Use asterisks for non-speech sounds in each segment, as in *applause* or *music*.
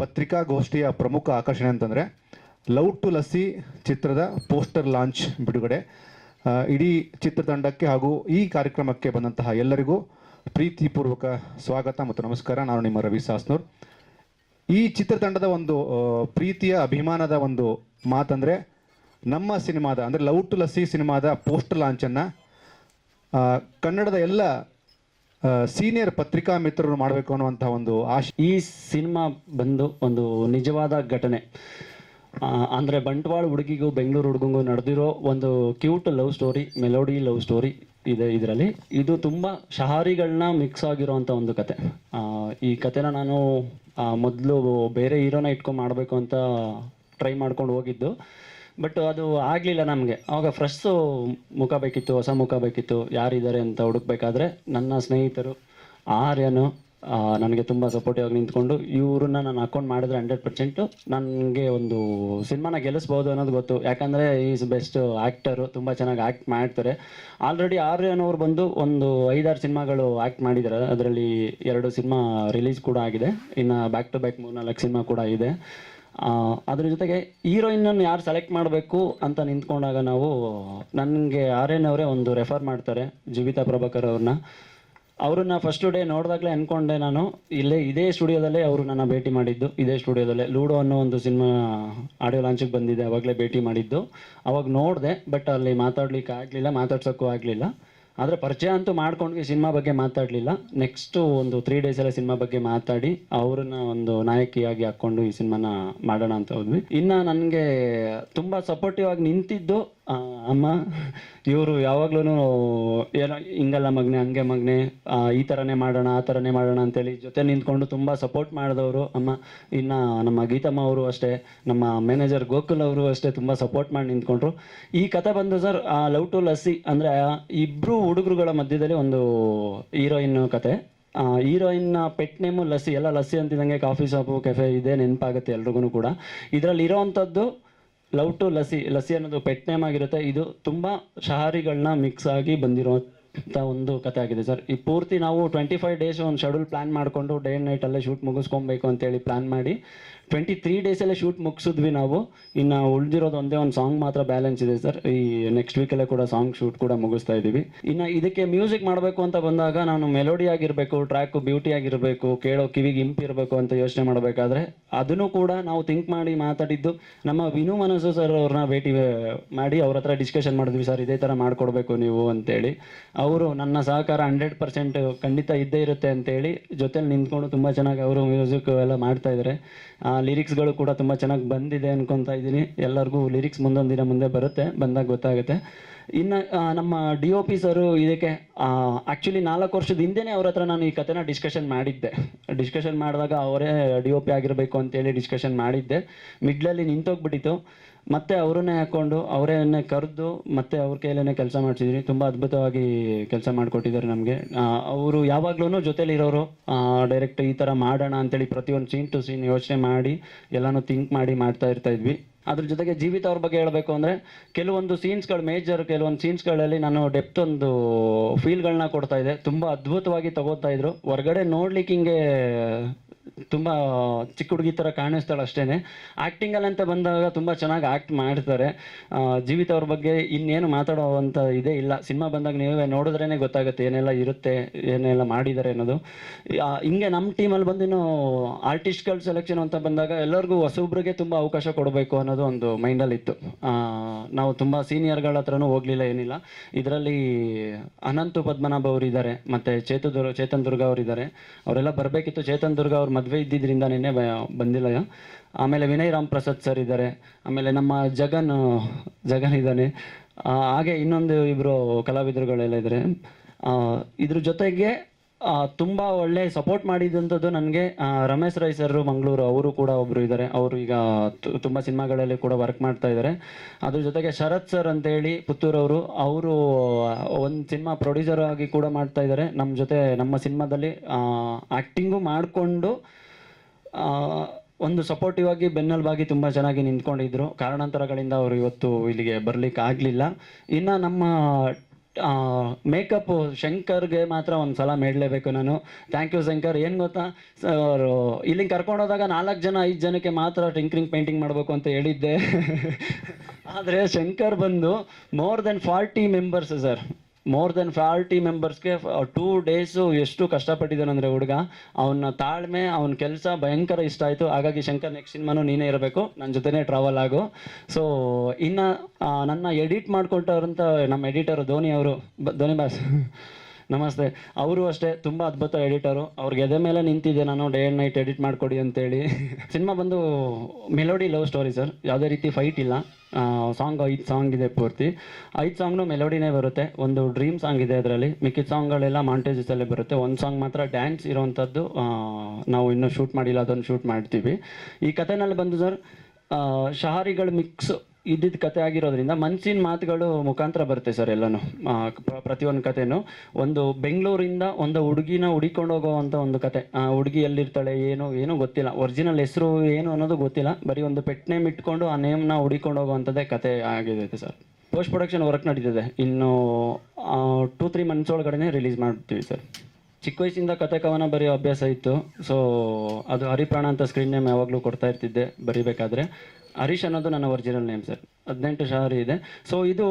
ಪತ್ರಿಕಾಗೋಷ್ಠಿಯ ಪ್ರಮುಖ ಆಕರ್ಷಣೆ ಅಂತಂದರೆ ಲವ್ ಟು ಲಸ್ಸಿ ಚಿತ್ರದ ಪೋಸ್ಟರ್ ಲಾಂಚ್ ಬಿಡುಗಡೆ. ಇಡೀ ಚಿತ್ರತಂಡಕ್ಕೆ ಹಾಗೂ ಈ ಕಾರ್ಯಕ್ರಮಕ್ಕೆ ಬಂದಂತಹ ಎಲ್ಲರಿಗೂ ಪ್ರೀತಿಪೂರ್ವಕ ಸ್ವಾಗತ ಮತ್ತು ನಮಸ್ಕಾರ. ನಾನು ನಿಮ್ಮ ರವಿ ಸಾಸ್ನೂರ್. ಈ ಚಿತ್ರತಂಡದ ಒಂದು ಪ್ರೀತಿಯ, ಅಭಿಮಾನದ ಒಂದು ಮಾತಂದರೆ ನಮ್ಮ ಸಿನಿಮಾದ, ಅಂದರೆ ಲವ್ ಟು ಲಸ್ಸಿ ಸಿನಿಮಾದ ಪೋಸ್ಟರ್ ಲಾಂಚನ್ನು ಕನ್ನಡದ ಎಲ್ಲ ಸೀನಿಯರ್ ಪತ್ರಿಕಾ ಮಿತ್ರರು ಮಾಡಬೇಕು ಅನ್ನುವಂಥ ಒಂದು ಆಶೆ. ಈ ಸಿನಿಮಾ ಬಂದು ಒಂದು ನಿಜವಾದ ಘಟನೆ. ಅಂದರೆ ಬಂಟ್ವಾಳ ಹುಡುಗಿಗೂ ಬೆಂಗಳೂರು ಹುಡುಗಂಗೂ ನಡೆದಿರೋ ಒಂದು cute love story, melody love story ಇದೆ ಇದರಲ್ಲಿ. ಇದು ತುಂಬ ಶಹಾರಿಗಳನ್ನ ಮಿಕ್ಸ್ ಆಗಿರೋವಂಥ ಒಂದು ಕತೆ. ಈ ಕತೆನ ನಾನು ಮೊದಲು ಬೇರೆ ಹೀರೋನ ಇಟ್ಕೊಂಡು ಮಾಡಬೇಕು ಅಂತ ಟ್ರೈ ಮಾಡ್ಕೊಂಡು ಹೋಗಿದ್ದು. ಬಟ್ ಅದು ಆಗಲಿಲ್ಲ ನಮಗೆ. ಆವಾಗ ಫ್ರೆಶ್ಸು ಮುಖ ಬೇಕಿತ್ತು, ಹೊಸ ಮುಖ ಬೇಕಿತ್ತು, ಯಾರಿದ್ದಾರೆ ಅಂತ ಹುಡುಕ್ಬೇಕಾದ್ರೆ ನನ್ನ ಸ್ನೇಹಿತರು, ಆರ್ಯನು ನನಗೆ ತುಂಬ ಸಪೋರ್ಟಿವ್ ಆಗಿ ನಿಂತ್ಕೊಂಡು ಇವ್ರನ್ನ ನಾನು ಅಕೌಂಟ್ ಮಾಡಿದ್ರೆ ಹಂಡ್ರೆಡ್ ಪರ್ಸೆಂಟು ನನಗೆ ಒಂದು ಸಿನಿಮಾನ ಗೆಲ್ಲಿಸ್ಬೋದು ಅನ್ನೋದು ಗೊತ್ತು. ಯಾಕಂದರೆ ಈಸ್ ಬೆಸ್ಟ್ ಆ್ಯಕ್ಟರು ತುಂಬ ಚೆನ್ನಾಗಿ ಆ್ಯಕ್ಟ್ ಮಾಡ್ತಾರೆ. ಆಲ್ರೆಡಿ ಆರ್ಯನ್ ಅವ್ರು ಬಂದು ಒಂದು ಐದಾರು ಸಿನಿಮಾಗಳು ಆ್ಯಕ್ಟ್ ಮಾಡಿದ್ದಾರೆ ಅದರಲ್ಲಿ ಎರಡು ಸಿನಿಮಾ ರಿಲೀಸ್ ಕೂಡ ಆಗಿದೆ. ಇನ್ನು ಬ್ಯಾಕ್ ಟು ಬ್ಯಾಕ್ ಮೂರ್ನಾಲ್ಕು ಸಿನಿಮಾ ಕೂಡ ಇದೆ. ಅದ್ರ ಜೊತೆಗೆ ಹೀರೋಯಿನನ್ನು ಯಾರು ಸೆಲೆಕ್ಟ್ ಮಾಡಬೇಕು ಅಂತ ನಿಂತ್ಕೊಂಡಾಗ ನಾವು ನನಗೆ ಆರ್ ಎನ್ ಅವರೇ ಒಂದು ರೆಫರ್ ಮಾಡ್ತಾರೆ, ಜೀವಿತಾ ಪ್ರಭಾಕರ್ ಅವ್ರನ್ನ. ಅವ್ರನ್ನ ಫಸ್ಟ್ ಡೇ ನೋಡಿದಾಗಲೇ ಅಂದ್ಕೊಂಡೆ ನಾನು, ಇಲ್ಲೇ ಇದೇ ಸ್ಟುಡಿಯೋದಲ್ಲೇ ಅವರು ನನ್ನ ಭೇಟಿ ಮಾಡಿದ್ದು, ಇದೇ ಸ್ಟುಡಿಯೋದಲ್ಲೇ ಲೂಡೋ ಅನ್ನೋ ಒಂದು ಸಿನಿಮಾ ಆಡಿಯೋ ಲಾಂಚಿಗೆ ಬಂದಿದೆ, ಅವಾಗಲೇ ಭೇಟಿ ಮಾಡಿದ್ದು. ಅವಾಗ ನೋಡಿದೆ ಬಟ್ ಅಲ್ಲಿ ಮಾತಾಡ್ಲಿಕ್ಕೆ ಆಗಲಿಲ್ಲ, ಮಾತಾಡ್ಸೋಕ್ಕೂ ಆಗಲಿಲ್ಲ. ಆದರೆ ಪರಿಚಯ ಅಂತೂ ಮಾಡ್ಕೊಂಡ್ವಿ, ಸಿನಿಮಾ ಬಗ್ಗೆ ಮಾತಾಡಲಿಲ್ಲ. ನೆಕ್ಸ್ಟು ಒಂದು ತ್ರೀ ಡೇಸಲ್ಲೇ ಸಿನಿಮಾ ಬಗ್ಗೆ ಮಾತಾಡಿ, ಅವ್ರನ್ನ ಒಂದು ನಾಯಕಿಯಾಗಿ ಹಾಕ್ಕೊಂಡು ಈ ಸಿನಿಮಾನ ಮಾಡೋಣ ಅಂತ ಹೋದ್ವಿ. ಇನ್ನು ನನಗೆ ತುಂಬ ಸಪೋರ್ಟಿವ್ ಆಗಿ ನಿಂತಿದ್ದು ಅಮ್ಮ, ಇವರು ಯಾವಾಗ್ಲೂ ಏನೋ ಹಿಂಗಲ್ಲ ಮಗ್ನೆ, ಹಂಗೆ ಮಗ್ನೆ ಈ ಥರನೇ ಮಾಡೋಣ, ಆ ಥರನೇ ಮಾಡೋಣ ಅಂತೇಳಿ ಜೊತೆ ನಿಂತ್ಕೊಂಡು ತುಂಬ ಸಪೋರ್ಟ್ ಮಾಡಿದವರು ಅಮ್ಮ. ಇನ್ನು ನಮ್ಮ ಗೀತಮ್ಮ ಅವರು ಅಷ್ಟೇ, ನಮ್ಮ ಮ್ಯಾನೇಜರ್ ಗೋಕುಲ್ ಅವರು ಅಷ್ಟೇ ತುಂಬ ಸಪೋರ್ಟ್ ಮಾಡಿ ನಿಂತ್ಕೊಂಡ್ರು. ಈ ಕತೆ ಬಂದು ಸರ್ ಲವ್ ಟು ಲಸ್ಸಿ ಅಂದರೆ ಇಬ್ಬರು ಹುಡುಗರುಗಳ ಮಧ್ಯದಲ್ಲಿ ಒಂದು ಹೀರೋಯಿನ್ ಕತೆ. ಹೀರೋಯಿನ್ ಪೆಟ್ ನೇಮು ಲಸ್ಸಿ, ಎಲ್ಲ ಲಸ್ಸಿ ಅಂತಿದ್ದಂಗೆ ಕಾಫಿ ಶಾಪು ಕೆಫೆ ಇದೆ, ನೆನಪಾಗುತ್ತೆ ಎಲ್ರಿಗೂ ಕೂಡ. ಇದರಲ್ಲಿ ಇರೋವಂಥದ್ದು ಲವ್ ಟು ಲಸಿ ಲಸಿ ಅನ್ನೋದು ಪೆಟ್ ನೇಮ್ ಆಗಿರುತ್ತೆ. ಇದು ತುಂಬ ಶಹಾರಿಗಳನ್ನ ಮಿಕ್ಸ್ ಆಗಿ ಬಂದಿರೋಂಥ ಒಂದು ಕತೆ ಆಗಿದೆ ಸರ್. ಈ ಪೂರ್ತಿ ನಾವು ಟ್ವೆಂಟಿ ಫೈವ್ ಡೇಸ್ ಒಂದು ಶೆಡ್ಯೂಲ್ ಪ್ಲ್ಯಾನ್ ಮಾಡಿಕೊಂಡು ಡೇ ಆ್ಯಂಡ್ ನೈಟಲ್ಲೇ ಶೂಟ್ ಮುಗಿಸ್ಕೊಬೇಕು ಅಂತೇಳಿ ಪ್ಲ್ಯಾನ್ ಮಾಡಿ. ಟ್ವೆಂಟಿ ತ್ರೀ ಡೇಸಲ್ಲೇ ಶೂಟ್ ಮುಗಿಸಿದ್ವಿ ನಾವು. ಇನ್ನು ಉಳಿದಿರೋದು ಒಂದೇ ಒಂದು ಸಾಂಗ್ ಮಾತ್ರ ಬ್ಯಾಲೆನ್ಸ್ ಇದೆ ಸರ್. ಈ ನೆಕ್ಸ್ಟ್ ವೀಕಲ್ಲೇ ಕೂಡ ಸಾಂಗ್ ಶೂಟ್ ಕೂಡ ಮುಗಿಸ್ತಾ ಇದ್ದೀವಿ. ಇನ್ನು ಇದಕ್ಕೆ ಮ್ಯೂಸಿಕ್ ಮಾಡಬೇಕು ಅಂತ ಬಂದಾಗ ನಾನು ಮೆಲೋಡಿ ಆಗಿರಬೇಕು ಟ್ರ್ಯಾಕು ಬ್ಯೂಟಿ ಆಗಿರಬೇಕು, ಕೇಳೋ ಕಿವಿಗೆ ಇಂಪ್ ಇರಬೇಕು ಅಂತ ಯೋಚನೆ ಮಾಡಬೇಕಾದ್ರೆ ಅದನ್ನು ಕೂಡ ನಾವು ಥಿಂಕ್ ಮಾಡಿ ಮಾತಾಡಿದ್ದು ನಮ್ಮ ವಿನು ಮನಸ್ಸು ಸರ್ ಅವ್ರನ್ನ ಭೇಟಿ ಮಾಡಿ ಅವ್ರ ಹತ್ರ ಡಿಸ್ಕಷನ್ ಮಾಡಿದ್ವಿ ಸರ್, ಇದೇ ಥರ ಮಾಡಿಕೊಡ್ಬೇಕು ನೀವು ಅಂತೇಳಿ. ಅವರು ನನ್ನ ಸಹಕಾರ ಹಂಡ್ರೆಡ್ ಪರ್ಸೆಂಟ್ ಖಂಡಿತ ಇದ್ದೇ ಇರುತ್ತೆ ಅಂತೇಳಿ ಜೊತೆಲಿ ನಿಂತ್ಕೊಂಡು ತುಂಬ ಚೆನ್ನಾಗಿ ಅವರು ಮ್ಯೂಸಿಕ್ ಎಲ್ಲ ಮಾಡ್ತಾ ಇದ್ದಾರೆ ಲಿರಿಕ್ಸ್ಗಳು ಕೂಡ ತುಂಬ ಚೆನ್ನಾಗಿ ಬಂದಿದೆ ಅನ್ಕೊತಾ ಇದ್ದೀನಿ. ಎಲ್ಲರಿಗೂ ಲಿರಿಕ್ಸ್ ಮುಂದೊಂದು ದಿನ ಮುಂದೆ ಬರುತ್ತೆ, ಬಂದಾಗ ಗೊತ್ತಾಗುತ್ತೆ. ಇನ್ನು ನಮ್ಮ ಡಿ ಒ ಪಿ ಸರು ಇದಕ್ಕೆ ಆ್ಯಕ್ಚುಲಿ ನಾಲ್ಕು ವರ್ಷದ ಹಿಂದೆನೇ ಅವ್ರ ಹತ್ರ ನಾನು ಈ ಕಥೆನ ಡಿಸ್ಕಷನ್ ಮಾಡಿದ್ದೆ. ಡಿಸ್ಕಷನ್ ಮಾಡಿದಾಗ ಅವರೇ ಡಿ ಒ ಪಿ ಆಗಿರಬೇಕು ಅಂತೇಳಿ ಡಿಸ್ಕಷನ್ ಮಾಡಿದ್ದೆ. ಮಿಡ್ಲಲ್ಲಿ ನಿಂತೋಗ್ಬಿಟ್ಟಿತ್ತು. ಮತ್ತೆ ಅವರನ್ನೇ ಹಾಕ್ಕೊಂಡು ಅವರನ್ನೇ ಕರೆದು ಮತ್ತೆ ಅವ್ರ ಕೈಲೇ ಕೆಲಸ ಮಾಡಿಸಿದ್ದೀನಿ ತುಂಬ ಅದ್ಭುತವಾಗಿ ಕೆಲಸ ಮಾಡಿಕೊಟ್ಟಿದ್ದಾರೆ ನಮಗೆ. ಅವರು ಯಾವಾಗ್ಲೂ ಜೊತೇಲಿರೋರು ಡೈರೆಕ್ಟ್ ಈ ಥರ ಮಾಡೋಣ ಅಂತೇಳಿ ಪ್ರತಿಯೊಂದು ಸೀನ್ ಟು ಸೀನ್ ಯೋಚನೆ ಮಾಡಿ, ಎಲ್ಲನೂ ಥಿಂಕ್ ಮಾಡಿ ಮಾಡ್ತಾ ಇರ್ತಾ ಇದ್ವಿ. ಅದ್ರ ಜೊತೆಗೆ ಜೀವಿತ ಅವ್ರ ಬಗ್ಗೆ ಹೇಳಬೇಕು ಅಂದರೆ ಕೆಲವೊಂದು ಸೀನ್ಸ್ಗಳು ಮೇಜರ್ ಕೆಲವೊಂದು ಸೀನ್ಸ್ಗಳಲ್ಲಿ ನಾನು ಡೆಪ್ತ್ ಒಂದು ಫೀಲ್ಗಳನ್ನ ಕೊಡ್ತಾ ಇದ್ದೆ ತುಂಬ ಅದ್ಭುತವಾಗಿ ತಗೋತಾ ಇದ್ರು. ಹೊರಗಡೆ ನೋಡ್ಲಿಕ್ಕೆ ಹಿಂಗೆ ತುಂಬ ಚಿಕ್ಕ ಹುಡುಗಿ ಥರ ಕಾಣಿಸ್ತಾಳೆ ಅಷ್ಟೇ ಆ್ಯಕ್ಟಿಂಗಲ್ಲಿ ಅಂತ ಬಂದಾಗ ತುಂಬ ಚೆನ್ನಾಗಿ ಆ್ಯಕ್ಟ್ ಮಾಡ್ತಾರೆ. ಜೀವಿತ ಅವ್ರ ಬಗ್ಗೆ ಇನ್ನೇನು ಮಾತಾಡೋವಂಥ ಇದೇ ಇಲ್ಲ. ಸಿನಿಮಾ ಬಂದಾಗ ನೀವೇ ನೋಡಿದ್ರೇ ಗೊತ್ತಾಗುತ್ತೆ ಏನೆಲ್ಲ ಇರುತ್ತೆ, ಏನೆಲ್ಲ ಮಾಡಿದ್ದಾರೆ ಅನ್ನೋದು. ಹಿಂಗೆ ನಮ್ಮ ಟೀಮಲ್ಲಿ ಬಂದು ಇನ್ನು ಆರ್ಟಿಸ್ಟ್ಗಳ ಸೆಲೆಕ್ಷನ್ ಅಂತ ಬಂದಾಗ ಎಲ್ಲರಿಗೂ ಹೊಸೊಬ್ರಿಗೆ ತುಂಬ ಅವಕಾಶ ಕೊಡಬೇಕು ಅನ್ನೋದು ಒಂದು ಮೈಂಡಲ್ಲಿತ್ತು ನಾವು ತುಂಬ ಸೀನಿಯರ್ಗಳ ಹತ್ರನೂ ಹೋಗಲಿಲ್ಲ ಏನಿಲ್ಲ. ಇದರಲ್ಲಿ ಅನಂತು ಪದ್ಮನಾಭ ಅವರು ಇದ್ದಾರೆ ಮತ್ತು ಚೇತು ದುರ್ಗ ಚೇತನ್ ದುರ್ಗ ಅವರಿದ್ದಾರೆ. ಅವರೆಲ್ಲ ಬರಬೇಕಿತ್ತು. ಚೇತನ್ ದುರ್ಗ ಅವ್ರ ಮದುವೆ ಇದ್ದಿದ್ದರಿಂದ ನಿನ್ನೆ ಬಂದಿಲ್ಲ. ಆಮೇಲೆ ವಿನಯ್ ರಾಮ್ ಪ್ರಸಾದ್ ಸರ್ ಇದ್ದಾರೆ. ಆಮೇಲೆ ನಮ್ಮ ಜಗನ್ ಜಗನ್ ಇದ್ದಾನೆ. ಹಾಗೆ ಇನ್ನೊಂದು ಇಬ್ಬರು ಕಲಾವಿದರುಗಳೆಲ್ಲ ಇದ್ದಾರೆ. ಇದ್ರ ಜೊತೆಗೆ ತುಂಬ ಒಳ್ಳೆ ಸಪೋರ್ಟ್ ಮಾಡಿದಂಥದ್ದು ನನಗೆ ರಮೇಶ್ ರೈ ಸರ್ ಮಂಗಳೂರು ಅವರು ಕೂಡ ಒಬ್ಬರು ಇದ್ದಾರೆ. ಅವರು ಈಗ ತುಂಬ ಸಿನಿಮಾಗಳಲ್ಲಿ ಕೂಡ ವರ್ಕ್ ಮಾಡ್ತಾ ಇದ್ದಾರೆ. ಅದ್ರ ಜೊತೆಗೆ ಶರತ್ ಸರ್ ಅಂತೇಳಿ ಪುತ್ತೂರವರು ಅವರು ಒಂದು ಸಿನಿಮಾ ಪ್ರೊಡ್ಯೂಸರ್ ಆಗಿ ಕೂಡ ಮಾಡ್ತಾ ಇದ್ದಾರೆ. ನಮ್ಮ ಜೊತೆ, ನಮ್ಮ ಸಿನಿಮಾದಲ್ಲಿ ಆ್ಯಕ್ಟಿಂಗು ಮಾಡಿಕೊಂಡು ಒಂದು ಸಪೋರ್ಟಿವ್ ಆಗಿ ಬೆನ್ನಲ್ಬಾಗಿ ತುಂಬ ಚೆನ್ನಾಗಿ ನಿಂತ್ಕೊಂಡಿದ್ರು. ಕಾರಣಾಂತರಗಳಿಂದ ಅವರು ಇವತ್ತು ಇಲ್ಲಿಗೆ ಬರ್ಲಿಕ್ಕೆ ಆಗಲಿಲ್ಲ. ಇನ್ನು ನಮ್ಮ ಮೇಕಪ್ ಶಂಕರ್ಗೆ ಮಾತ್ರ ಒಂದು ಸಲ ಮೇಡಲೇಬೇಕು ನಾನು. Thank you Shankar. ಏನು ಗೊತ್ತಾ? ಸರ್ ಇಲ್ಲಿಗೆ ಕರ್ಕೊಂಡು ಹೋದಾಗ ನಾಲ್ಕು ಜನ, ಐದು ಜನಕ್ಕೆ ಮಾತ್ರ ಟಿಂಕ್ರಿಂಗ್ ಪೇಂಟಿಂಗ್ ಮಾಡಬೇಕು ಅಂತ ಹೇಳಿದ್ದೆ. *laughs* ಆದರೆ ಶಂಕರ್ ಬಂದು more than forty members sir more than forty ಮೆಂಬರ್ಸ್ಗೆ two days ಎಷ್ಟು ಕಷ್ಟಪಟ್ಟಿದ್ದಾನಂದರೆ ಹುಡುಗ ಅವನ ತಾಳ್ಮೆ, ಅವನ ಕೆಲಸ ಭಯಂಕರ ಇಷ್ಟ ಆಯಿತು. ಹಾಗಾಗಿ ಶಂಕರ್ ನೆಕ್ಸ್ಟ್ ಸಿನಿಮಾನು ನೀನೇ ಇರಬೇಕು. ನನ್ನ ಜೊತೆನೇ ಟ್ರಾವೆಲ್ ಆಗು. ಸೊ ಇನ್ನು ನನ್ನ ಎಡಿಟ್ ಮಾಡ್ಕೊಟ್ಟವ್ರಂತ ನಮ್ಮ ಎಡಿಟರು ಧೋನಿ ಅವರು ಧೋನಿ ಬಾಸ್ ನಮಸ್ತೆ. ಅವರು ಅಷ್ಟೇ, ತುಂಬ ಅದ್ಭುತ ಎಡಿಟರು. ಅವ್ರಿಗೆ ಎದೆ ಮೇಲೆ ನಿಂತಿದ್ದೆ ನಾನು ಡೇ ಆ್ಯಂಡ್ ನೈಟ್ ಎಡಿಟ್ ಮಾಡಿಕೊಡಿ ಅಂತೇಳಿ. *laughs* ಸಿನಿಮಾ ಬಂದು ಮೆಲೋಡಿ ಲವ್ ಸ್ಟೋರಿ ಸರ್ ಯಾವುದೇ ರೀತಿ ಫೈಟ್ ಇಲ್ಲ. ಸಾಂಗ್ ಐದು ಸಾಂಗ್ ಇದೆ ಪೂರ್ತಿ. ಐದು ಸಾಂಗ್ನು ಮೆಲೋಡಿನೇ ಬರುತ್ತೆ. ಒಂದು ಡ್ರೀಮ್ ಸಾಂಗ್ ಇದೆ ಅದರಲ್ಲಿ. ಮಿಕ್ಕಿದ ಸಾಂಗ್ಗಳೆಲ್ಲ ಮಾಂಟೇಜಸಲ್ಲೇ ಬರುತ್ತೆ. ಒಂದು ಸಾಂಗ್ ಮಾತ್ರ ಡ್ಯಾನ್ಸ್ ಇರೋವಂಥದ್ದು ನಾವು ಇನ್ನೂ ಶೂಟ್ ಮಾಡಿಲ್ಲ, ಅದನ್ನು ಶೂಟ್ ಮಾಡ್ತೀವಿ. ಈ ಕಥೆನಲ್ಲಿ ಬಂದು ಸರ್ ಶಹಾರಿಗಳು ಮಿಕ್ಸ್ ಇದ್ದಿದ್ದ ಕತೆ ಆಗಿರೋದ್ರಿಂದ ಮನ್ಸಿನ ಮಾತುಗಳು ಮುಖಾಂತರ ಬರುತ್ತೆ ಸರ್ ಎಲ್ಲನೂ. ಪ್ರತಿಯೊಂದು ಕಥೆನೂ ಒಂದು ಬೆಂಗಳೂರಿಂದ ಒಂದು ಹುಡುಗಿನ ಹುಡಿಕೊಂಡು ಹೋಗೋವಂಥ ಒಂದು ಕತೆ. ಆ, ಹುಡುಗಿ ಎಲ್ಲಿರ್ತಾಳೆ, ಏನು, ಏನೂ ಗೊತ್ತಿಲ್ಲ. ಒರಿಜಿನಲ್ ಹೆಸರು ಏನು ಅನ್ನೋದು ಗೊತ್ತಿಲ್ಲ. ಬರೀ ಒಂದು ಪೆಟ್ ನೇಮ್ ಇಟ್ಕೊಂಡು ಆ ನೇಮ್ನ ಹುಡಿಕೊಂಡು ಹೋಗೋವಂಥದ್ದೇ ಕತೆ ಆಗಿದೆ ಸರ್. ಪೋಸ್ಟ್ ಪ್ರೊಡಕ್ಷನ್ ವರ್ಕ್ ನಡೀತಿದೆ. ಇನ್ನು ಟೂ ತ್ರೀ ಮಂತ್ಸ್ ಒಳಗಡೆ ರಿಲೀಸ್ ಮಾಡ್ತೀವಿ ಸರ್. ಚಿಕ್ಕ ವಯಸ್ಸಿಂದ ಕತೆ ಕವನ ಬರೆಯೋ ಅಭ್ಯಾಸ ಇತ್ತು. ಸೊ ಅದು ಹರಿಪ್ರಾಣ ಅಂತ ಸ್ಕ್ರೀನ್ ನೇಮ್ ಯಾವಾಗಲೂ ಕೊಡ್ತಾ ಇರ್ತಿದ್ದೆ ಬರಿಬೇಕಾದ್ರೆ. ಹರೀಶ್ ಅನ್ನೋದು ನನ್ನ ಒರಿಜಿನಲ್ ನೇಮ್ ಸರ್ ಹದಿನೆಂಟು ಶಾರಿ ಇದೆ. ಸೊ ಇದು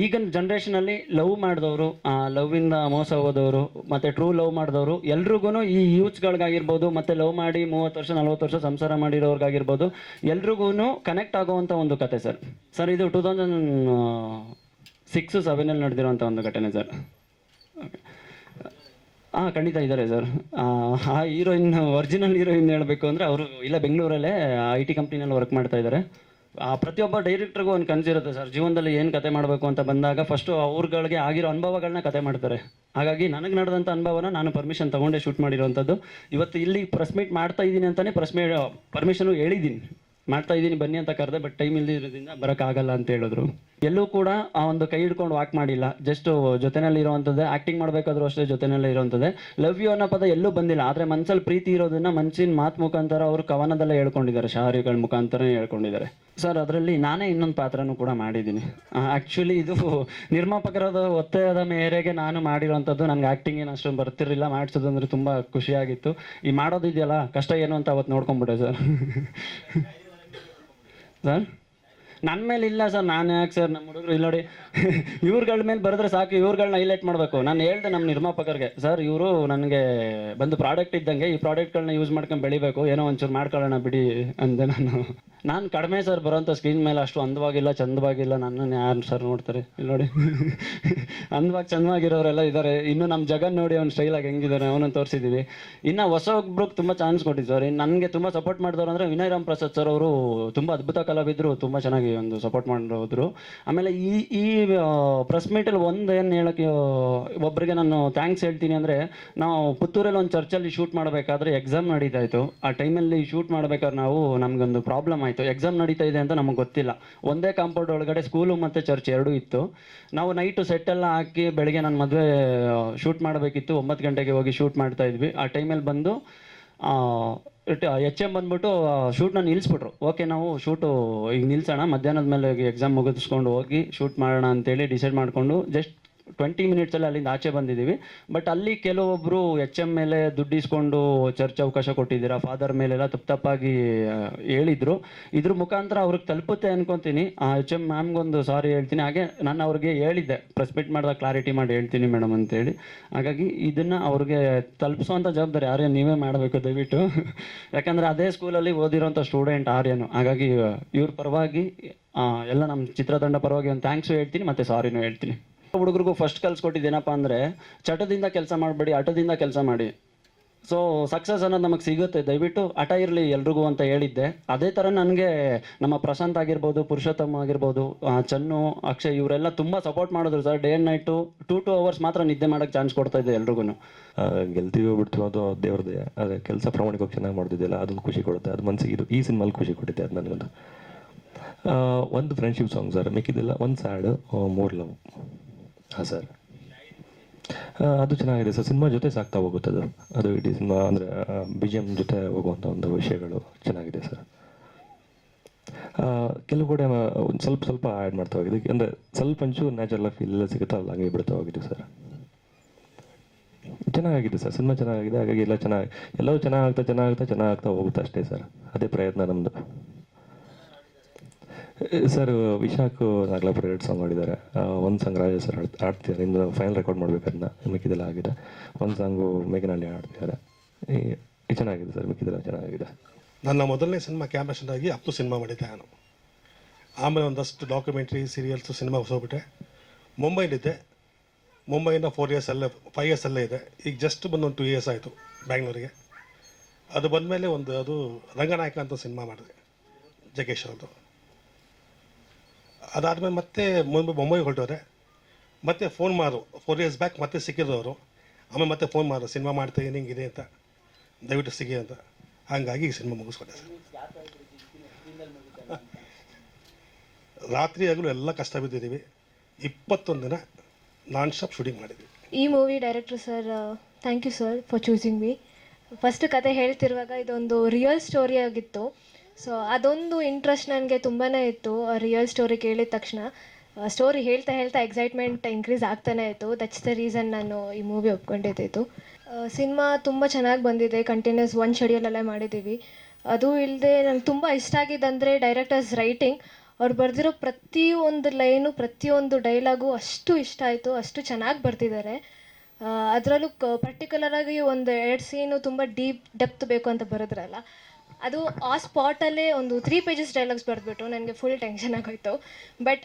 ಈಗಿನ ಜನ್ರೇಷನಲ್ಲಿ ಲವ್ ಮಾಡಿದವರು ಲವ್ವಿಂದ ಮೋಸ ಹೋದವರು, ಮತ್ತು ಟ್ರೂ ಲವ್ ಮಾಡಿದವರು ಎಲ್ರಿಗೂ ಈ ಯೂತ್ಸ್ಗಳಿಗಾಗಿರ್ಬೋದು ಮತ್ತು ಲವ್ ಮಾಡಿ ಮೂವತ್ತು ವರ್ಷ, ನಲ್ವತ್ತು ವರ್ಷ ಸಂಸಾರ ಮಾಡಿರೋರ್ಗಾಗಿರ್ಬೋದು ಎಲ್ರಿಗೂ ಕನೆಕ್ಟ್ ಆಗುವಂಥ ಒಂದು ಕತೆ ಸರ್ ಸರ್ ಇದು ಟೂ ತೌಸಂಡ್ ಸಿಕ್ಸು ಸೆವೆನಲ್ಲಿ ನಡೆದಿರೋಂಥ ಒಂದು ಘಟನೆ ಸರ್ ಹಾಂ ಖಂಡಿತ ಇದ್ದಾರೆ ಸರ್. ಆ ಹೀರೋಯಿನ್ ಒರಿಜಿನಲ್ ಹೀರೋಯಿನ್ ಹೇಳಬೇಕು ಅಂದರೆ ಅವರು ಇಲ್ಲ, ಬೆಂಗಳೂರಲ್ಲೇ ಐ ಟಿ ಕಂಪ್ನಿನಲ್ಲಿ ವರ್ಕ್ ಮಾಡ್ತಾ ಇದ್ದಾರೆ. ಆ, ಪ್ರತಿಯೊಬ್ಬ ಡೈರೆಕ್ಟ್ರಿಗೂ ಒಂದು ಕನಸಿರುತ್ತೆ ಸರ್. ಜೀವನದಲ್ಲಿ ಏನು ಕತೆ ಮಾಡಬೇಕು ಅಂತ ಬಂದಾಗ ಫಸ್ಟು ಅವ್ರುಗಳಿಗೆ ಆಗಿರೋ ಅನುಭವಗಳನ್ನ ಕತೆ ಮಾಡ್ತಾರೆ. ಹಾಗಾಗಿ ನನಗೆ ನಡೆದಂಥ ಅನುಭವನ ನಾನು ಪರ್ಮಿಷನ್ ತೊಗೊಂಡೇ ಶೂಟ್ ಮಾಡಿರೋವಂಥದ್ದು ಇವತ್ತು ಇಲ್ಲಿ ಪ್ರೆಸ್ ಮೀಟ್ ಮಾಡ್ತಾ ಇದ್ದೀನಿ ಅಂತಲೇ ಪ್ರೆಸ್ ಮೀ ಪರ್ಮಿಷನು ಹೇಳಿದ್ದೀನಿ. ಮಾಡ್ತಾ ಇದ್ದೀನಿ, ಬನ್ನಿ ಅಂತ ಕರೆದೆ ಬಟ್ ಟೈಮ್ ಇಲ್ಲದಿರೋದ್ರಿಂದ ಬರೋಕ್ಕಾಗಲ್ಲ ಅಂತ ಹೇಳಿದ್ರು. ಎಲ್ಲೂ ಕೂಡ ಆ ಒಂದು ಕೈ ಹಿಡ್ಕೊಂಡು ವಾಕ್ ಮಾಡಿಲ್ಲ. ಜಸ್ಟ್ ಜೊತೆನಲ್ಲಿ ಇರುವಂಥದ್ದೇ ಆ್ಯಕ್ಟಿಂಗ್ ಮಾಡಬೇಕಾದ್ರೂ ಅಷ್ಟೇ ಜೊತೆನಲ್ಲೇ ಇರುವಂಥದ್ದೇ ಲವ್ ಯು ಅನ್ನೋ ಪದ ಎಲ್ಲೂ ಬಂದಿಲ್ಲ. ಆದರೆ ಮನ್ಸಲ್ಲಿ ಪ್ರೀತಿ ಇರೋದನ್ನ ಮನ್ಸಿನ ಮಾತು ಮುಖಾಂತರ ಅವರು ಕವನದಲ್ಲೇ ಹೇಳ್ಕೊಂಡಿದ್ದಾರೆ. ಶಾರಿಗಳ ಮುಖಾಂತರನೇ ಹೇಳ್ಕೊಂಡಿದ್ದಾರೆ. ಸರ್ ಅದರಲ್ಲಿ ನಾನೇ ಇನ್ನೊಂದು ಪಾತ್ರನೂ ಕೂಡ ಮಾಡಿದ್ದೀನಿ. ಆ್ಯಕ್ಚುಲಿ ಇದು ನಿರ್ಮಾಪಕರಾದ ಒತ್ತಾಯದ ಮೇರೆಗೆ ನಾನು ಮಾಡಿರುವಂಥದ್ದು ನನಗೆ ಆ್ಯಕ್ಟಿಂಗ್ ಏನು ಅಷ್ಟೊಂದು ಬರ್ತಿರಲಿಲ್ಲ. ಮಾಡಿಸೋದು ತುಂಬ ಖುಷಿಯಾಗಿತ್ತು. ಈ ಮಾಡೋದಿದೆಯಲ್ಲ, ಕಷ್ಟ ಏನು ಅಂತ ಅವತ್ತು ನೋಡ್ಕೊಂಬಿಟ್ಟೆ ಸರ್ ಸರ್ *laughs* ನನ್ನ ಮೇಲೆ ಇಲ್ಲ ಸರ್, ನಾನು ಯಾಕೆ ಸರ್ ನಮ್ಮ ಹುಡುಗರು? ಇಲ್ಲಿ ನೋಡಿ, *laughs* ಇವ್ರುಗಳ ಮೇಲೆ ಬರೆದ್ರೆ ಸಾಕು ಇವ್ರುಗಳನ್ನ ಹೈಲೈಟ್ ಮಾಡಬೇಕು. ನಾನು ಹೇಳ್ದೆ ನಮ್ಮ ನಿರ್ಮಾಪಕರಿಗೆ, ಸರ್, ಇವರು ನನಗೆ ಬಂದು ಪ್ರಾಡಕ್ಟ್ ಇದ್ದಂಗೆ, ಈ ಪ್ರಾಡಕ್ಟ್ಗಳನ್ನ ಯೂಸ್ ಮಾಡ್ಕೊಂಡು ಬೆಳಿಬೇಕು, ಏನೋ ಒಂಚೂರು ಮಾಡ್ಕೊಳ್ಳೋಣ ಬಿಡಿ, ಅಂದೆ ನಾನು. ನಾನು ಕಡಿಮೆ ಸರ್ ಬರೋಂಥ ಸ್ಕ್ರೀನ್ ಮೇಲೆ ಅಷ್ಟು ಅಂದವಾಗಿಲ್ಲ, ಚಂದವಾಗಿಲ್ಲ ನನ್ನನ್ನು ಯಾರು ಸರ್ ನೋಡ್ತಾರೆ? ಇಲ್ಲಿ ನೋಡಿ, *laughs* ಅಂದವಾಗಿ ಚಂದವಾಗಿರೋರೆಲ್ಲ ಇದ್ದಾರೆ ಇನ್ನು ನಮ್ಮ ಜಗನ್ ನೋಡಿ ಅವ್ನ ಸ್ಟೈಲಾಗಿ ಹೆಂಗಿದ್ದಾರೆ ಅವನನ್ನು ತೋರಿಸಿದ್ದೀವಿ ಇನ್ನು ಹೊಸ ಒಬ್ರಿಗೆ ತುಂಬ ಚಾನ್ಸ್ ಕೊಟ್ಟಿದ್ದು ಸರ್. ನನಗೆ ತುಂಬ ಸಪೋರ್ಟ್ ಮಾಡಿದವರು ಅಂದರೆ ವಿನಯ್ ರಾಮ್ ಪ್ರಸಾದ್ ಸರ್, ಅವರು ತುಂಬ ಅದ್ಭುತ ಕಲಾವಿದ್ರು, ತುಂಬ ಚೆನ್ನಾಗಿ ಒಂದು ಸಪೋರ್ಟ್ ಮಾಡಿರೋದ್ರು ಆಮೇಲೆ ಈ ಈ ಪ್ರೆಸ್ ಮೀಟಲ್ಲಿ ಒಂದು ಏನು ಹೇಳೋಕ್ಕೆ ಒಬ್ಬರಿಗೆ ನಾನು ಥ್ಯಾಂಕ್ಸ್ ಹೇಳ್ತೀನಿ ಅಂದರೆ, ನಾವು ಪುತ್ತೂರಲ್ಲಿ ಒಂದು ಚರ್ಚಲ್ಲಿ ಶೂಟ್ ಮಾಡಬೇಕಾದ್ರೆ ಎಕ್ಸಾಮ್ ನಡೀತಾ ಇತ್ತು ಆ ಟೈಮಲ್ಲಿ ಶೂಟ್ ಮಾಡಬೇಕಾದ್ರೆ ನಾವು ನಮಗೊಂದು ಪ್ರಾಬ್ಲಮ್ ಆಯಿತು. ಎಕ್ಸಾಮ್ ನಡೀತಾ ಇದೆ ಅಂತ ನಮಗೆ ಗೊತ್ತಿಲ್ಲ. ಒಂದೇ ಕಾಂಪೌಂಡ್ ಒಳಗಡೆ ಸ್ಕೂಲು ಮತ್ತು ಚರ್ಚ್ ಎರಡೂ ಇತ್ತು. ನಾವು ನೈಟು ಸೆಟ್ಟೆಲ್ಲ ಹಾಕಿ ಬೆಳಗ್ಗೆ ನಾನು ಮದುವೆ ಶೂಟ್ ಮಾಡಬೇಕಿತ್ತು. ಒಂಬತ್ತು ಗಂಟೆಗೆ ಹೋಗಿ ಶೂಟ್ ಮಾಡ್ತಾ ಇದ್ವಿ. ಆ ಟೈಮಲ್ಲಿ ಬಂದು ಎಚ್ ಎಂ ಬಂದ್ಬಿಟ್ಟು ಶೂಟ್ನ ನಿಲ್ಲಿಸ್ಬಿಟ್ರು ಓಕೆ ನಾವು ಶೂಟು ಈಗ ನಿಲ್ಸೋಣ. ಮಧ್ಯಾಹ್ನದ ಮೇಲೆ ಎಕ್ಸಾಮ್ ಮುಗಿಸ್ಕೊಂಡು ಹೋಗಿ ಶೂಟ್ ಮಾಡೋಣ ಅಂತೇಳಿ ಡಿಸೈಡ್ ಮಾಡಿಕೊಂಡು ಜಸ್ಟ್ ಟ್ವೆಂಟಿ ಮಿನಿಟ್ಸಲ್ಲಿ ಅಲ್ಲಿಂದ ಆಚೆ ಬಂದಿದ್ದೀವಿ. ಬಟ್ ಅಲ್ಲಿ ಕೆಲವೊಬ್ಬರು ಎಚ್ ಎಂ ಮೇಲೆ ದುಡ್ಡು ಇಸ್ಕೊಂಡು ಚರ್ಚ್ ಅವಕಾಶ ಕೊಟ್ಟಿದ್ದೀರಾ ಫಾದರ್ ಮೇಲೆಲ್ಲ ತಪ್ಪು ತಪ್ಪಾಗಿ ಹೇಳಿದರು. ಇದ್ರ ಮುಖಾಂತರ ಅವ್ರಿಗೆ ತಲುಪುತ್ತೆ ಅನ್ಕೊತೀನಿ. ಆ ಎಚ್ ಎಂ ಮ್ಯಾಮ್ಗೊಂದು ಸಾರಿ ಹೇಳ್ತೀನಿ. ಹಾಗೆ ನಾನು ಅವ್ರಿಗೆ ಹೇಳಿದ್ದೆ ಪ್ರೆಸ್ ಮೀಟ್ ಮಾಡಿದಾಗ ಕ್ಲಾರಿಟಿ ಮಾಡಿ ಹೇಳ್ತೀನಿ ಮೇಡಮ್ ಅಂತೇಳಿ. ಹಾಗಾಗಿ ಇದನ್ನು ಅವ್ರಿಗೆ ತಲುಪಿಸುವಂಥ ಜವಾಬ್ದಾರಿ ಆರ್ಯನ್ ನೀವೇ ಮಾಡಬೇಕು ದಯವಿಟ್ಟು. ಯಾಕಂದರೆ ಅದೇ ಸ್ಕೂಲಲ್ಲಿ ಓದಿರೋಂಥ ಸ್ಟೂಡೆಂಟ್ ಆರ್ಯನು. ಹಾಗಾಗಿ ಇವ್ರ ಪರವಾಗಿ ಎಲ್ಲ ನಮ್ಮ ಚಿತ್ರತಂಡ ಪರವಾಗಿ ಒಂದು ಥ್ಯಾಂಕ್ಸು ಹೇಳ್ತೀನಿ, ಮತ್ತು ಸಾರಿನೂ ಹೇಳ್ತೀನಿ. ಹುಡುಗರಿಗೂ ಫಸ್ಟ್ ಕಲ್ಸ್ಕೊಟ್ಟಿದ್ದೇನಪ್ಪ ಅಂದರೆ, ಚಟದಿಂದ ಕೆಲಸ ಮಾಡಬೇಡಿ, ಹಠದಿಂದ ಕೆಲಸ ಮಾಡಿ. ಸೊ ಸಕ್ಸಸ್ ಅನ್ನೋದು ನಮಗೆ ಸಿಗುತ್ತೆ. ದಯವಿಟ್ಟು ಹಠ ಇರಲಿ ಎಲ್ರಿಗೂ ಅಂತ ಹೇಳಿದ್ದೆ. ಅದೇ ಥರ ನನಗೆ ನಮ್ಮ ಪ್ರಶಾಂತ್ ಆಗಿರ್ಬೋದು, ಪುರುಷೋತ್ತಮ್ ಆಗಿರ್ಬೋದು ಚನ್ನು, ಅಕ್ಷಯ್ ಇವರೆಲ್ಲ ತುಂಬ ಸಪೋರ್ಟ್ ಮಾಡಿದ್ರು sir. Day and night two two hours ಮಾತ್ರ ನಿದ್ದೆ ಮಾಡೋಕ್ಕೆ ಚಾನ್ಸ್ ಕೊಡ್ತಾ ಇದ್ದೆ ಎಲ್ರಿಗೂ ಗೆಲ್ತೀವಿ ಬಿಡ್ತೀವಿ ಅದು ದೇವ್ರದೇ. ಅದೇ ಕೆಲಸ ಪ್ರಾಮಾಣಿಕವಾಗಿ ಚೆನ್ನಾಗಿ ಮಾಡ್ತಿದ್ದಿಲ್ಲ ಅದೊಂದು ಖುಷಿ ಕೊಡುತ್ತೆ. ಅದು ಮನಸ್ಸಿಗೆ ಇದು, ಈ ಸಿನಿಮಾಲಿ ಖುಷಿ ಕೊಟ್ಟಿದೆ ಅದು ನನಗೊಂದು. ಒಂದು ಫ್ರೆಂಡ್ಶಿಪ್ ಸಾಂಗ್ ಸರ್, ಮಿಕ್ಕಿದ್ದೆಲ್ಲ ಒಂದು ಸ್ಯಾಡ್ ಮೂರು ಲವ್ ಹಾಂ, ಸರ್. ಅದು ಚೆನ್ನಾಗಿದೆ ಸರ್. ಸಿನಿಮಾ ಜೊತೆ ಸಾಕ್ತಾ ಹೋಗುತ್ತೆ ಅದು ಅದು ಇಡೀ ಸಿನಿಮಾ, ಅಂದರೆ ಬಿ ಜಿ ಎಂ ಜೊತೆ ಹೋಗುವಂಥ ಒಂದು ವಿಷಯಗಳು ಚೆನ್ನಾಗಿದೆ ಸರ್. ಕೆಲವು ಕಡೆ ಒಂದು ಸ್ವಲ್ಪ ಸ್ವಲ್ಪ ಆ್ಯಡ್ ಮಾಡ್ತಾ ಹೋಗಿದ್ದು. ಅಂದರೆ, ಸ್ವಲ್ಪ ಅಂಚು ನ್ಯಾಚುರಲ್ ಫೀಲ್ ಎಲ್ಲ ಸಿಗುತ್ತೋ ಅಲ್ಲಿ, ಹಂಗೆ ಬಿಡ್ತಾ ಹೋಗಿದ್ದು ಸರ್. ಚೆನ್ನಾಗಿದೆ ಸರ್. ಸಿನಿಮಾ ಚೆನ್ನಾಗಿದೆ. ಹಾಗಾಗಿ ಎಲ್ಲ ಚೆನ್ನಾಗಿ, ಎಲ್ಲವೂ ಚೆನ್ನಾಗ್ತಾ ಚೆನ್ನಾಗ್ತಾ ಚೆನ್ನಾಗ್ತಾ ಹೋಗುತ್ತೆ ಅಷ್ಟೇ ಸರ್. ಅದೇ ಪ್ರಯತ್ನ ನಮ್ಮದು ಸರ್, ವಿಶಾಖ್ ನಾಗಲಾಪುರ ಎರಡು ಸಾಂಗ್ ಮಾಡಿದ್ದಾರೆ. ಒಂದು ಸಾಂಗ್ ರಾಜ ಸರ್ ಆಡ್ ಆಡ್ತಿದ್ದಾರೆ ಇನ್ನು ಫೈನಲ್ ರೆಕಾರ್ಡ್ ಮಾಡ್ಬೇಕು ಅದನ್ನ ಮಿಕ್ಕಿದೆಲ್ಲ ಆಗಿದೆ. ಒಂದು ಸಾಂಗು ಮೇಘನಹಳ್ಳಿ ಆಡ್ತಿದ್ದಾರೆ ಚೆನ್ನಾಗಿದೆ ಸರ್ ಮಿಕ್ಕಿದೆಲ್ಲ ಚೆನ್ನಾಗಿದೆ. ನನ್ನ ಮೊದಲನೇ ಸಿನಿಮಾ ಕ್ಯಾಮ್ರಾ ಆಗಿ ಅಪ್ಪು ಸಿನಿಮಾ ಮಾಡಿದ್ದೆ ನಾನು. ಆಮೇಲೆ ಒಂದಷ್ಟು ಡಾಕ್ಯುಮೆಂಟ್ರಿ ಸೀರಿಯಲ್ಸು ಸಿನಿಮಾ ಹೋಗ್ಬಿಟ್ಟೆ. ಮುಂಬೈಲಿದ್ದೆ. ಮುಂಬೈಯಿಂದ ಫೋರ್ ಇಯರ್ಸ್ ಅಲ್ಲೇ ಫೈವ್ ಇಯರ್ಸ್ ಅಲ್ಲೇ ಇದೆ. ಈಗ ಜಸ್ಟ್ ಬಂದು ಒಂದು ಟೂ ಇಯರ್ಸ್ ಆಯಿತು ಬ್ಯಾಂಗ್ಳೂರಿಗೆ. ಅದು ಬಂದಮೇಲೆ ಒಂದು, ಅದು ರಂಗನಾಯಕ ಅಂತ ಸಿನಿಮಾ ಮಾಡಿದೆ. ಜಗೇಶ್ ಅವ್ರದ್ದು. ಅದಾದಮೇಲೆ ಮತ್ತೆ ಮುಂಬೈ ಮುಂಬೈಗೆ ಹೊರಟೋದೆ. ಮತ್ತೆ ಫೋನ್ ಮಾರು ಫೋರ್ ಇಯರ್ಸ್ ಬ್ಯಾಕ್ ಮತ್ತೆ ಸಿಕ್ಕಿದ್ರು ಅವರು ಆಮೇಲೆ ಮತ್ತೆ ಫೋನ್ ಮಾರು ಸಿನಿಮಾ ಮಾಡ್ತಾ ಏನು ಹಿಂಗಿದೆ ಅಂತ. ದಯವಿಟ್ಟು ಸಿಗಿ ಅಂತ. ಹಂಗಾಗಿ ಈ ಸಿನಿಮಾ ಮುಗಿಸ್ಕೊಂಡೆ ಸರ್. *laughs* ರಾತ್ರಿ ಆಗಲೂ ಎಲ್ಲ ಕಷ್ಟ ಬಿದ್ದಿದ್ದೀವಿ. ಇಪ್ಪತ್ತೊಂದು ದಿನ ನಾನ್ ಸ್ಟಾಪ್ ಶೂಟಿಂಗ್ ಮಾಡಿದ್ವಿ. ಈ movie director sir thank you sir for choosing me first ಕತೆ ಹೇಳ್ತಿರುವಾಗ ಇದೊಂದು ರಿಯಲ್ ಸ್ಟೋರಿ ಆಗಿತ್ತು. ಸೊ ಅದೊಂದು ಇಂಟ್ರೆಸ್ಟ್ ನನಗೆ ತುಂಬಾ ಇತ್ತು. ರಿಯಲ್ ಸ್ಟೋರಿ ಕೇಳಿದ ತಕ್ಷಣ ಸ್ಟೋರಿ ಹೇಳ್ತಾ ಹೇಳ್ತಾ ಎಕ್ಸೈಟ್ಮೆಂಟ್ ಇನ್ಕ್ರೀಸ್ ಆಗ್ತಾನೆ ಇತ್ತು. ದಟ್ಸ್ ದ ರೀಸನ್ ನಾನು ಈ ಮೂವಿ ಒಪ್ಕೊಂಡಿದ್ದಿತ್ತು ಸಿನಿಮಾ ತುಂಬ ಚೆನ್ನಾಗಿ ಬಂದಿದೆ. ಕಂಟಿನ್ಯೂಸ್ ಒನ್ ಶೆಡ್ಯೂಲಲ್ಲೇ ಮಾಡಿದ್ದೀವಿ. ಅದು ಇಲ್ಲದೆ ನಂಗೆ ತುಂಬ ಇಷ್ಟ ಆಗಿದ್ದಂದರೆ ಡೈರೆಕ್ಟರ್ಸ್ ರೈಟಿಂಗ್ ಅವ್ರು ಬರೆದಿರೋ ಪ್ರತಿಯೊಂದು ಲೈನು ಪ್ರತಿಯೊಂದು ಡೈಲಾಗು ಅಷ್ಟು ಇಷ್ಟ ಆಯಿತು. ಅಷ್ಟು ಚೆನ್ನಾಗಿ ಬರ್ತಿದ್ದಾರೆ ಅದರಲ್ಲೂ ಪರ್ಟಿಕ್ಯುಲರಾಗಿ ಒಂದು ಎರಡು ಸೀನು ತುಂಬ ಡೀಪ್ ಡೆಪ್ತ್ ಬೇಕು ಅಂತ ಬರೆದ್ರಲ್ಲ. ಅದು ಆ ಸ್ಪಾಟಲ್ಲೇ ಒಂದು ತ್ರೀ ಪೇಜಸ್ ಡೈಲಾಗ್ಸ್ ಬರೆದ್ಬಿಟ್ಟು ನನಗೆ ಫುಲ್ ಟೆನ್ಷನ್ ಆಗೋಯ್ತು. ಬಟ್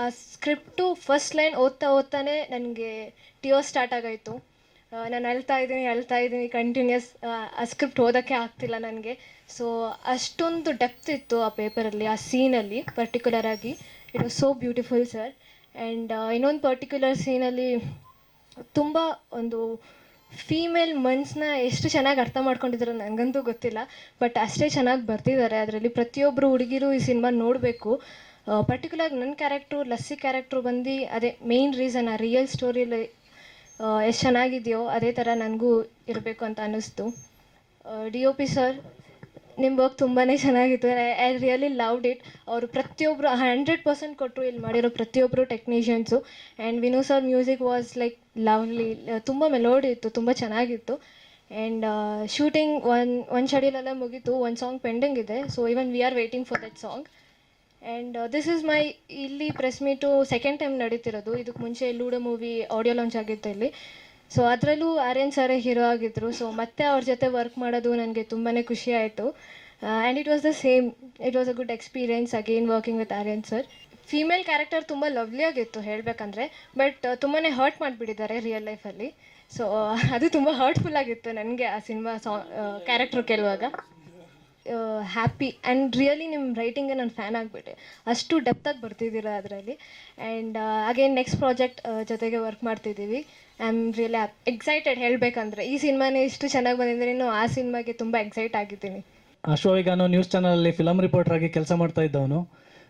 ಆ ಸ್ಕ್ರಿಪ್ಟು ಫಸ್ಟ್ ಲೈನ್ ಓದ್ತಾ ಓದ್ತಾನೆ ನನಗೆ ಟಿಯೋ ಸ್ಟಾರ್ಟ್ ಆಗೋಯ್ತು. ನಾನು ಅಳ್ತಾ ಇದ್ದೀನಿ ಅಳ್ತಾ ಇದ್ದೀನಿ ಕಂಟಿನ್ಯೂಸ್ ಆ ಸ್ಕ್ರಿಪ್ಟ್ ಓದೋಕ್ಕೆ ಆಗ್ತಿಲ್ಲ ನನಗೆ. ಸೊ ಅಷ್ಟೊಂದು ಡೆಪ್ತ್ ಇತ್ತು ಆ ಪೇಪರಲ್ಲಿ ಆ ಸೀನಲ್ಲಿ ಪರ್ಟಿಕ್ಯುಲರ್ ಆಗಿ. It was so beautiful sir and ಇನ್ನೊಂದು ಪರ್ಟಿಕ್ಯುಲರ್ ಸೀನಲ್ಲಿ ತುಂಬ ಒಂದು ಫೀಮೇಲ್ ಮನ್ಸ್ನ ಎಷ್ಟು ಚೆನ್ನಾಗಿ ಅರ್ಥ ಮಾಡ್ಕೊಂಡಿದ್ರು ನನಗಂತೂ ಗೊತ್ತಿಲ್ಲ ಬಟ್ ಅಷ್ಟೇ ಚೆನ್ನಾಗಿ ಬರ್ತಿದ್ದಾರೆ. ಅದರಲ್ಲಿ ಪ್ರತಿಯೊಬ್ಬರು ಹುಡುಗಿರು ಈ ಸಿನಿಮಾ ನೋಡಬೇಕು. ಪರ್ಟಿಕ್ಯುಲರ್ ನನ್ನ ಕ್ಯಾರೆಕ್ಟ್ರು ಲಸ್ಸಿ ಕ್ಯಾರೆಕ್ಟ್ರು ಬಂದು ಅದೇ ಮೇಯ್ನ್ ರೀಸನ್ ಆ ರಿಯಲ್ ಸ್ಟೋರಿಲಿ ಎಷ್ಟು ಚೆನ್ನಾಗಿದೆಯೋ ಅದೇ ಥರ ನನಗೂ ಇರಬೇಕು ಅಂತ ಅನ್ನಿಸ್ತು. ಡಿ ಒ ಪಿ ಸರ್ ನಿಮ್ಮ ವರ್ಕ್ ತುಂಬಾ ಚೆನ್ನಾಗಿತ್ತು. ಐ ರಿಯಲಿ ಲವ್ಡ್ ಇಟ್ ಅವರು ಪ್ರತಿಯೊಬ್ಬರು ಹಂಡ್ರೆಡ್ ಪರ್ಸೆಂಟ್ ಕೊಟ್ಟರು ಇಲ್ಲಿ ಮಾಡಿರೋ ಪ್ರತಿಯೊಬ್ಬರು technicians and Vino sir music was like lovely ತುಂಬ ಮೆಲೋಡಿ ಇತ್ತು, ತುಂಬ ಚೆನ್ನಾಗಿತ್ತು. ಆ್ಯಂಡ್ ಶೂಟಿಂಗ್ ಒನ್ ಒಂದು ಶೆಡ್ಯೂಲೆಲ್ಲ ಮುಗೀತು ಒಂದು ಸಾಂಗ್ ಪೆಂಡಿಂಗ್ ಇದೆ. So even we are waiting for that song and this is my ಇಲ್ಲಿ ಪ್ರೆಸ್ ಮೀಟು ಸೆಕೆಂಡ್ ಟೈಮ್ ನಡೀತಿರೋದು. ಇದಕ್ಕೆ ಮುಂಚೆ ಲೂಡೋ ಮೂವಿ ಆಡಿಯೋ ಲಾಂಚ್ ಆಗಿತ್ತು ಇಲ್ಲಿ. ಸೊ ಅದರಲ್ಲೂ ಆರ್ಯನ್ ಸರೇ ಹೀರೋ ಆಗಿದ್ದರು ಸೊ ಮತ್ತೆ ಅವ್ರ ಜೊತೆ ವರ್ಕ್ ಮಾಡೋದು ನನಗೆ ತುಂಬಾ ಖುಷಿ ಆಯಿತು. And it was the same it was a good experience again working with Aryan sir female character ತುಂಬ ಲವ್ಲಿಯಾಗಿತ್ತು ಹೇಳಬೇಕಂದ್ರೆ ಬಟ್ ತುಂಬಾ ಹರ್ಟ್ ಮಾಡಿಬಿಟ್ಟಿದ್ದಾರೆ ರಿಯಲ್ ಲೈಫಲ್ಲಿ ಸೊ ಅದು ತುಂಬ ಹರ್ಟ್ಫುಲ್ ಆಗಿತ್ತು ನನಗೆ ಆ ಸಿನಿಮಾ ಸಾ ಕ್ಯಾರೆಕ್ಟರ್ ಕೇಳುವಾಗ. ಹ್ಯಾಪಿ ಆ್ಯಂಡ್ ರಿಯಲಿ ನಿಮ್ಮ ರೈಟಿಂಗೇ ನಾನು ಫ್ಯಾನ್ ಆಗಿಬಿಟ್ಟೆ. ಅಷ್ಟು ಡೆಪ್ತಾಗಿ ಬರ್ತಿದ್ದೀರ ಅದರಲ್ಲಿ. ಆ್ಯಂಡ್ ಅಗೇನ್ ನೆಕ್ಸ್ಟ್ ಪ್ರಾಜೆಕ್ಟ್ ಜೊತೆಗೆ ವರ್ಕ್ ಮಾಡ್ತಿದ್ದೀವಿ. ಐ ಆಮ್ ರಿಯಲಿ ಎಕ್ಸೈಟೆಡ್ ಹೇಳಬೇಕಂದ್ರೆ. ಈ ಸಿನಿಮಾನೇ ಇಷ್ಟು ಚೆನ್ನಾಗಿ ಬಂದಿದ್ರೆ ಇನ್ನು ಆ ಸಿನಿಮಾಗೆ ತುಂಬ ಎಕ್ಸೈಟ್ ಆಗಿದ್ದೀನಿ. ಅಶ್ವಿಗಾನು ನ್ಯೂಸ್ ಚಾನಲಲ್ಲಿ ಫಿಲಮ್ ರಿಪೋರ್ಟರ್ ಆಗಿ ಕೆಲಸ ಮಾಡ್ತಾ ಇದ್ದವನು.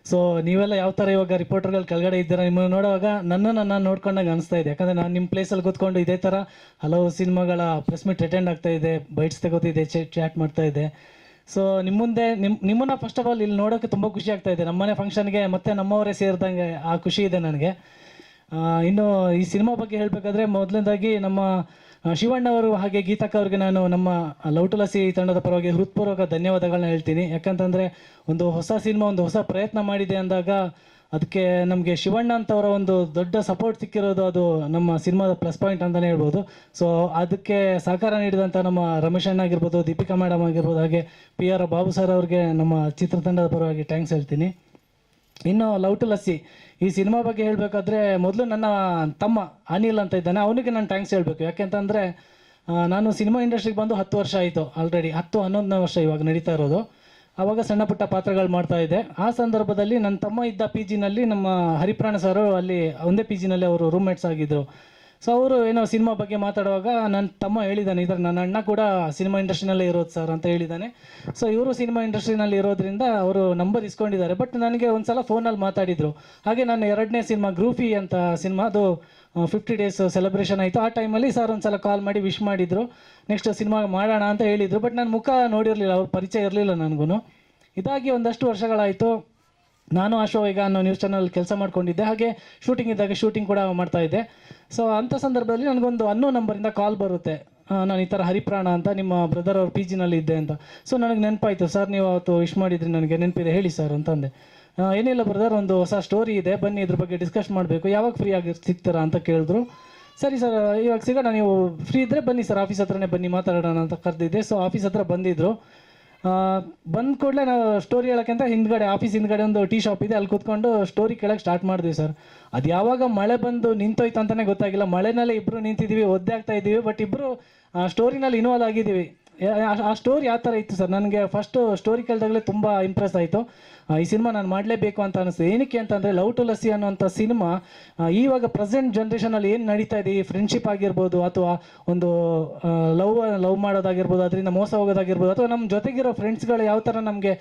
ಸೊ ನೀವೆಲ್ಲ ಯಾವ ಥರ ಇವಾಗ ರಿಪೋರ್ಟರ್ಗಳು ಕೆಳಗಡೆ ಇದ್ದೀರಾ? ನಿಮ್ಮನ್ನು ನೋಡುವಾಗ ನನ್ನನ್ನು ನಾನು ನೋಡ್ಕೊಂಡಾಗ ಅನಿಸ್ತಾ ಇದೆ. ಯಾಕಂದರೆ ನಾನು ನಿಮ್ಮ ಪ್ಲೇಸಲ್ಲಿ ಕೂತ್ಕೊಂಡು ಇದೇ ಥರ ಹಲವು ಸಿನಿಮಾಗಳ ಪ್ರೆಸ್ ಮೀಟ್ ಅಟೆಂಡ್ ಆಗ್ತಾ ಇದೆ ಬೈಟ್ಸ್ ತಗೋತಿದ್ದೆ ಚಾಟ್ ಮಾಡ್ತಾ ಇದೆ. ಸೊ ನಿಮ್ಮ ಮುಂದೆ ನಿಮ್ಮ ನಿಮ್ಮನ್ನು ಫಸ್ಟ್ ಆಫ್ ಆಲ್ ಇಲ್ಲಿ ನೋಡೋಕ್ಕೆ ತುಂಬ ಖುಷಿ ಆಗ್ತಾ ಇದೆ. ನಮ್ಮನೆ ಫಂಕ್ಷನ್ಗೆ ಮತ್ತೆ ನಮ್ಮವರೇ ಸೇರಿದಂಗೆ ಆ ಖುಷಿ ಇದೆ ನನಗೆ. ಇನ್ನು ಈ ಸಿನಿಮಾ ಬಗ್ಗೆ ಹೇಳಬೇಕಾದ್ರೆ ಮೊದಲನೇದಾಗಿ ನಮ್ಮ ಶಿವಣ್ಣ ಅವರು ಹಾಗೆ ಗೀತಕ್ಕ ಅವ್ರಿಗೆ ನಾನು ನಮ್ಮ ಲವ್ ತಂಡದ ಪರವಾಗಿ ಹೃತ್ಪೂರ್ವಕ ಧನ್ಯವಾದಗಳನ್ನ ಹೇಳ್ತೀನಿ. ಯಾಕಂತಂದರೆ ಒಂದು ಹೊಸ ಸಿನಿಮಾ, ಒಂದು ಹೊಸ ಪ್ರಯತ್ನ ಮಾಡಿದೆ ಅಂದಾಗ ಅದಕ್ಕೆ ನಮಗೆ ಶಿವಣ್ಣ ಅಂತವರ ಒಂದು ದೊಡ್ಡ ಸಪೋರ್ಟ್ ಸಿಕ್ಕಿರೋದು ಅದು ನಮ್ಮ ಸಿನಿಮಾದ ಪ್ಲಸ್ ಪಾಯಿಂಟ್ ಅಂತಲೇ ಹೇಳ್ಬೋದು. ಸೊ ಅದಕ್ಕೆ ಸಹಕಾರ ನೀಡಿದಂಥ ನಮ್ಮ ರಮೇಶ್ ಅಣ್ಣ ಆಗಿರ್ಬೋದು, ದೀಪಿಕಾ ಮೇಡಮ್ ಆಗಿರ್ಬೋದು, ಹಾಗೆ ಪಿ ಆರ್ ಬಾಬು ಸರ್ ಅವ್ರಿಗೆ ನಮ್ಮ ಚಿತ್ರತಂಡದ ಪರವಾಗಿ ಥ್ಯಾಂಕ್ಸ್ ಹೇಳ್ತೀನಿ. ಇನ್ನು ಲವ್ ಟು ಲಸ್ಸಿ. ಈ ಸಿನಿಮಾ ಬಗ್ಗೆ ಹೇಳಬೇಕಾದ್ರೆ ಮೊದಲು ನನ್ನ ತಮ್ಮ ಅನಿಲ್ ಅಂತ ಇದ್ದಾನೆ, ಅವನಿಗೆ ನಾನು ಥ್ಯಾಂಕ್ಸ್ ಹೇಳಬೇಕು. ಯಾಕೆಂತಂದರೆ ನಾನು ಸಿನಿಮಾ ಇಂಡಸ್ಟ್ರಿಗೆ ಬಂದು ಹತ್ತು ವರ್ಷ ಆಯಿತು ಆಲ್ರೆಡಿ ಹತ್ತು, ಹನ್ನೊಂದನೇ ವರ್ಷ ಇವಾಗ ನಡೀತಾ ಇರೋದು. ಆವಾಗ ಸಣ್ಣ ಪುಟ್ಟ ಪಾತ್ರಗಳು ಮಾಡ್ತಾ ಇದ್ದೆ. ಆ ಸಂದರ್ಭದಲ್ಲಿ ನನ್ನ ತಮ್ಮ ಇದ್ದ ಪಿ ಜಿನಲ್ಲಿ ನಮ್ಮ ಹರಿಪ್ರಾಣ ಸರ್ ಅಲ್ಲಿ, ಒಂದೇ ಪಿ ಜಿನಲ್ಲಿ ಅವರು ರೂಮ್ಮೇಟ್ಸ್ ಆಗಿದ್ದರು ಸೊ ಅವರು ಏನೋ ಸಿನಿಮಾ ಬಗ್ಗೆ ಮಾತಾಡುವಾಗ ನನ್ನ ತಮ್ಮ ಹೇಳಿದ್ದಾನೆ ಇದ್ರ ನನ್ನ ಅಣ್ಣ ಕೂಡ ಸಿನಿಮಾ ಇಂಡಸ್ಟ್ರಿನಲ್ಲೇ ಇರೋದು ಸರ್ ಅಂತ ಹೇಳಿದ್ದಾನೆ ಸೊ ಇವರು ಸಿನಿಮಾ ಇಂಡಸ್ಟ್ರಿನಲ್ಲಿ ಇರೋದ್ರಿಂದ ಅವರು ನಂಬರ್ ಇಸ್ಕೊಂಡಿದ್ದಾರೆ. ಬಟ್ ನನಗೆ ಒಂದು ಸಲ ಫೋನಲ್ಲಿ ಮಾತಾಡಿದರು. ಹಾಗೆ ನಾನು ಎರಡನೇ ಸಿನಿಮಾ ಗ್ರೂಫಿ ಅಂತ ಸಿನಿಮಾ, ಅದು ಫಿಫ್ಟಿ ಡೇಸ್ ಸೆಲೆಬ್ರೇಷನ್ ಆಯಿತು. ಆ ಟೈಮಲ್ಲಿ ಸರ್ ಒಂದು ಸಲ ಕಾಲ್ ಮಾಡಿ ವಿಶ್ ಮಾಡಿದರು. ನೆಕ್ಸ್ಟ್ ಸಿನಿಮಾ ಮಾಡೋಣ ಅಂತ ಹೇಳಿದರು. ಬಟ್ ನಾನು ಮುಖ ನೋಡಿರಲಿಲ್ಲ, ಅವ್ರ ಪರಿಚಯ ಇರಲಿಲ್ಲ ನನಗೂ ಇದಾಗಿ ಒಂದಷ್ಟು ವರ್ಷಗಳಾಯಿತು. ನಾನು ಆ ಶೋ ಈಗ ಅನ್ನೋ ನ್ಯೂಸ್ ಚಾನಲ್ ಕೆಲಸ ಮಾಡ್ಕೊಂಡಿದ್ದೆ. ಹಾಗೆ ಶೂಟಿಂಗ್ ಇದ್ದಾಗ ಶೂಟಿಂಗ್ ಕೂಡ ಮಾಡ್ತಾ ಇದ್ದೆ. ಸೊ ಅಂಥ ಸಂದರ್ಭದಲ್ಲಿ ನನಗೊಂದು ಅನ್ನೋ ನಂಬರಿಂದ ಕಾಲ್ ಬರುತ್ತೆ. ನಾನು ಈ ಥರ ಹರಿಪ್ರಾಣ ಅಂತ ನಿಮ್ಮ ಬ್ರದರ್ ಅವ್ರ ಪಿ ಜಿನಲ್ಲಿ ಇದ್ದೆ ಅಂತ. ಸೊ ನನಗೆ ನೆನಪಾಯ್ತು. ಸರ್ ನೀವು ಅವತ್ತು ವಿಶ್ ಮಾಡಿದ್ರಿ ನನಗೆ. ನೆನಪಿದೆ. ಹೇಳಿ ಸರ್ ಅಂತಂದೆ. ಅಂದೆ ಏನಿಲ್ಲ ಬ್ರದರ್ ಒಂದು ಹೊಸ ಸ್ಟೋರಿ ಇದೆ. ಬನ್ನಿ, ಇದ್ರ ಬಗ್ಗೆ ಡಿಸ್ಕಸ್ ಮಾಡಬೇಕು. ಯಾವಾಗ ಫ್ರೀ ಆಗಿ ಸಿಗ್ತೀರಾ ಅಂತ ಕೇಳಿದ್ರು. ಸರಿ ಸರ್ ಇವಾಗ ಸಿಗೋಣ. ನೀವು ಫ್ರೀ ಇದ್ದರೆ ಬನ್ನಿ ಸರ್ ಆಫೀಸ್ ಹತ್ರನೇ ಬನ್ನಿ, ಮಾತಾಡೋಣ ಅಂತ ಕರೆದಿದ್ದೆ. ಸೊ ಆಫೀಸ್ ಹತ್ರ ಬಂದಿದ್ದರು ಬಂದ ಕೂಡಲೇ ನಾವು ಸ್ಟೋರಿ ಹೇಳೋಕ್ಕಿಂತ ಹಿಂದ್ಗಡೆ ಆಫೀಸ್ ಹಿಂದ್ಗಡೆ ಒಂದು ಟೀ ಶಾಪ್ ಇದೆ, ಅಲ್ಲಿ ಕೂತ್ಕೊಂಡು ಸ್ಟೋರಿ ಕೇಳಕ್ಕೆ ಸ್ಟಾರ್ಟ್ ಮಾಡಿದ್ವಿ ಸರ್ ಅದು ಯಾವಾಗ ಮಳೆ ಬಂದು ನಿಂತೋಯ್ತು ಅಂತಲೇ ಗೊತ್ತಾಗಿಲ್ಲ. ಮಳೆನಲ್ಲೇ ಇಬ್ಬರು ನಿಂತಿದ್ದೀವಿ, ಒದ್ದೆ ಆಗ್ತಾ ಇದ್ದೀವಿ ಬಟ್ ಇಬ್ಬರು ಸ್ಟೋರಿನಲ್ಲಿ ಇನ್ವಾಲ್ವ್ ಆಗಿದ್ದೀವಿ. ಆ- ಸ್ಟೋರಿ ಯಾವ ಥರ ಇತ್ತು ಸರ್ ನನಗೆ ಫಸ್ಟು ಸ್ಟೋರಿ ಕೇಳಿದಾಗಲೇ ತುಂಬ ಇಂಪ್ರೆಸ್ ಆಯಿತು. ಈ ಸಿನಿಮಾ ನಾನು ಮಾಡಲೇಬೇಕು ಅಂತ ಅನಿಸ್ತು. ಏನಕ್ಕೆ ಅಂತಂದರೆ, ಲವ್ ಟು ಲಸಿ ಅನ್ನೋಂಥ ಸಿನಿಮಾ ಇವಾಗ ಪ್ರೆಸೆಂಟ್ ಜನ್ರೇಷನಲ್ಲಿ ಏನು ನಡೀತಾ ಇದೆ, ಈ ಫ್ರೆಂಡ್ಶಿಪ್ ಆಗಿರ್ಬೋದು ಅಥವಾ ಒಂದು ಲವ್ ಲವ್ ಮಾಡೋದಾಗಿರ್ಬೋದು, ಅದರಿಂದ ಮೋಸ ಹೋಗೋದಾಗಿರ್ಬೋದು, ಅಥವಾ ನಮ್ಮ ಜೊತೆಗಿರೋ ಫ್ರೆಂಡ್ಸ್ಗಳು ಯಾವ ಥರ ನಮಗೆ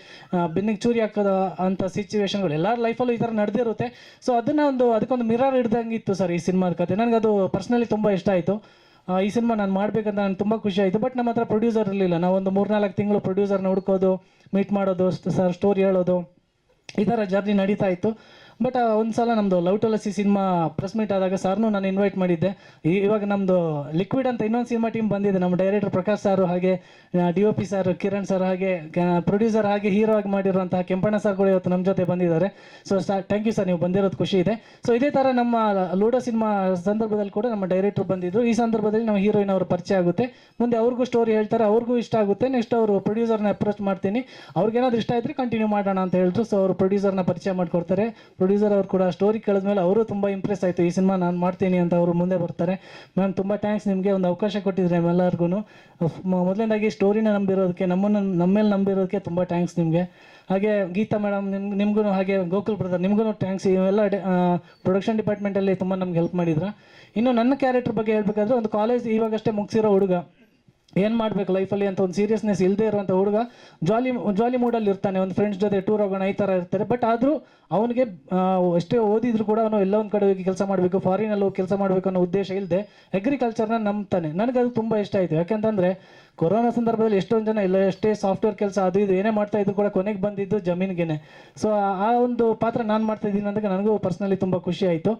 ಬೆನ್ನಿಗೆ ಚೂರಿ ಹಾಕೋದು ಅಂತ ಸಿಚುವೇಶನ್ಗಳು ಎಲ್ಲರ ಲೈಫಲ್ಲೂ ಈ ಥರ ನಡೆದಿರುತ್ತೆ. ಸೊ ಅದನ್ನು ಒಂದು, ಅದಕ್ಕೊಂದು ಮಿರರ್ ಹಿಡ್ದಂಗೆ ಇತ್ತು ಸರ್ ಈ ಸಿನಿಮಾದ ಕತೆ. ನನಗೆ ಅದು ಪರ್ಸ್ನಲಿ ತುಂಬ ಇಷ್ಟ ಆಯಿತು. ಈ ಸಿನಿಮಾ ನಾನು ಮಾಡಬೇಕಂತ ನಾನು ತುಂಬ ಖುಷಿ ಆಯಿತು. ಬಟ್ ನಮ್ಮ ಹತ್ರ ಪ್ರೊಡ್ಯೂಸರ್ ಇರಲಿಲ್ಲ. ನಾವು ಒಂದು ಮೂರ್ನಾಲ್ಕು ತಿಂಗಳು ಪ್ರೊಡ್ಯೂಸರ್ನ ಹುಡ್ಕೋದು ಮೀಟ್ ಮಾಡೋದು ಸರ್ ಸ್ಟೋರಿ ಹೇಳೋದು ಈ ಥರ ಜರ್ನಿ ನಡೀತಾ ಇತ್ತು. ಬಟ್ ಒಂದು ಸಲ ನಮ್ಮದು love to Lassi cinema press meet ಆದಾಗ ಸರ್ನು ನಾನು ಇನ್ವೈಟ್ ಮಾಡಿದ್ದೆ. ಇವಾಗ ನಮ್ಮದು ಲಿಕ್ವಿಡ್ ಅಂತ ಇನ್ನೊಂದು ಸಿನಿಮಾ ಟೀಮ್ ಬಂದಿದೆ. ನಮ್ಮ ಡೈರೆಕ್ಟರ್ ಪ್ರಕಾಶ್ ಸಾರು ಹಾಗೆ D O P sir Kiran sir ಹಾಗೆ ಪ್ರೊಡ್ಯೂಸರ್ ಹಾಗೆ ಹೀರೋ ಆಗಿ ಮಾಡಿರುವಂತಹ ಕೆಂಪಣ್ಣ ಸರ್ ಕೂಡ ಇವತ್ತು ನಮ್ಮ ಜೊತೆ ಬಂದಿದ್ದಾರೆ. ಸೊ ಥ್ಯಾಂಕ್ ಯು ಸರ್ ನೀವು ಬಂದಿರೋದು ಖುಷಿ ಇದೆ. ಸೊ ಇದೇ ಥರ ನಮ್ಮ ಲೂಡೋ ಸಿನಿಮಾ ಸಂದರ್ಭದಲ್ಲಿ ಕೂಡ ನಮ್ಮ ಡೈರೆಕ್ಟರ್ ಬಂದಿದ್ರು. ಈ ಸಂದರ್ಭದಲ್ಲಿ ನಮ್ಮ ಹೀರೋಯಿನ್ ಅವರು ಪರಿಚಯ ಆಗುತ್ತೆ. ಮುಂದೆ ಅವ್ರಿಗೂ ಸ್ಟೋರಿ ಹೇಳ್ತಾರೆ. ಅವ್ರಿಗೂ ಇಷ್ಟ ಆಗುತ್ತೆ. ನೆಕ್ಸ್ಟ್ ಅವರು ಪ್ರೊಡ್ಯೂಸರ್ನ ಅಪ್ರೋಚ್ ಮಾಡ್ತೀನಿ. ಅವ್ರಿಗೇನಾದ್ರು ಇಷ್ಟ ಇದ್ರೆ ಕಂಟಿನ್ಯೂ ಮಾಡೋಣ ಅಂತ ಹೇಳಿದ್ರು. ಸೊ ಅವರು ಪ್ರೊಡ್ಯೂಸರ್ನ ಪರಿಚಯ ಮಾಡ್ಕೊಡ್ತಾರೆ. ಪ್ರೊಡ್ಯೂಸರ್ ಅವ್ರು ಕೂಡ ಸ್ಟೋರಿ ಕೇಳಿದ್ಮೇಲೆ ಅವರು ತುಂಬ ಇಂಪ್ರೆಸ್ ಆಯಿತು. ಈ ಸಿನಿಮಾ ನಾನು ಮಾಡ್ತೀನಿ ಅಂತ ಅವರು ಮುಂದೆ ಬರ್ತಾರೆ. ಮ್ಯಾಮ್ ತುಂಬ ಥ್ಯಾಂಕ್ಸ್ ನಿಮಗೆ ಒಂದು ಅವಕಾಶ ಕೊಟ್ಟಿದ್ರೆ ಎಲ್ಲರಿಗೂ ಮೊದಲನೇದಾಗಿ ಸ್ಟೋರಿನ ನಂಬಿರೋದಕ್ಕೆ, ನಮ್ಮನ್ನು ನಮ್ಮ ಮೇಲೆ ನಂಬಿರೋದಕ್ಕೆ ತುಂಬ ಥ್ಯಾಂಕ್ಸ್ ನಿಮಗೆ. ಹಾಗೆ ಗೀತಾ ಮೇಡಮ್ ನಿಮ್, ನಿಮ್ಗೂ ಹಾಗೆ ಗೋಕುಲ್ ಬ್ರದರ್ ನಿಮಗೂ ಥ್ಯಾಂಕ್ಸ್ ಇವೆಲ್ಲ ಪ್ರೊಡಕ್ಷನ್ ಡಿಪಾರ್ಟ್ಮೆಂಟಲ್ಲಿ ತುಂಬ ನಮ್ಗೆ ಹೆಲ್ಪ್ ಮಾಡಿದ್ರ. ಇನ್ನು ನನ್ನ ಕ್ಯಾರೆಕ್ಟರ್ ಬಗ್ಗೆ ಹೇಳ್ಬೇಕಾದ್ರೆ ಒಂದು ಕಾಲೇಜ್ ಇವಾಗಷ್ಟೇ ಮುಗಿಸಿರೋ ಹುಡುಗ. ಏನು ಮಾಡಬೇಕು ಲೈಫಲ್ಲಿ ಅಂತ ಒಂದು ಸೀರಿಯಸ್ನೆಸ್ ಇಲ್ಲದೆ ಇರುವಂಥ ಹುಡುಗ ಜಾಲಿ ಜಾಲಿ ಮೂಡಲ್ಲಿ ಇರ್ತಾನೆ. ಒಂದು ಫ್ರೆಂಡ್ಸ್ ಜೊತೆ ಟೂರ್ ಹೋಗೋಣ, ಈ ಥರ ಇರ್ತಾರೆ. ಬಟ್ ಆದರೂ ಅವನಿಗೆ ಎಷ್ಟೇ ಓದಿದ್ರು ಕೂಡ ಅವನು ಎಲ್ಲ ಒಂದು ಕಡೆ ಹೋಗಿ ಕೆಲಸ ಮಾಡಬೇಕು ಫಾರಿನಲ್ಲಿ ಹೋಗಿ ಕೆಲಸ ಮಾಡಬೇಕು ಅನ್ನೋ ಉದ್ದೇಶ ಇಲ್ಲದೆ ಅಗ್ರಿಕಲ್ಚರ್ನ ನಂಬ್ತಾನೆ. ನನಗೆ ಅದು ತುಂಬ ಇಷ್ಟ ಆಯಿತು. ಯಾಕೆಂತಂದರೆ ಕೊರೋನಾ ಸಂದರ್ಭದಲ್ಲಿ ಎಷ್ಟೊಂದು ಜನ ಇಲ್ಲ ಎಷ್ಟೇ ಸಾಫ್ಟ್ವೇರ್ ಕೆಲಸ ಅದು ಇದು ಏನೇ ಮಾಡ್ತಾ ಇದ್ರು ಕೂಡ ಕೊನೆಗೆ ಬಂದಿದ್ದು ಜಮೀನಿಗೆ ಸೊ ಆ ಒಂದು ಪಾತ್ರ ನಾನು ಮಾಡ್ತಾ ಇದ್ದೀನಿ ಅಂದಾಗ ನನಗೂ ಪರ್ಸ್ನಲಿ ತುಂಬ ಖುಷಿ ಆಯಿತು.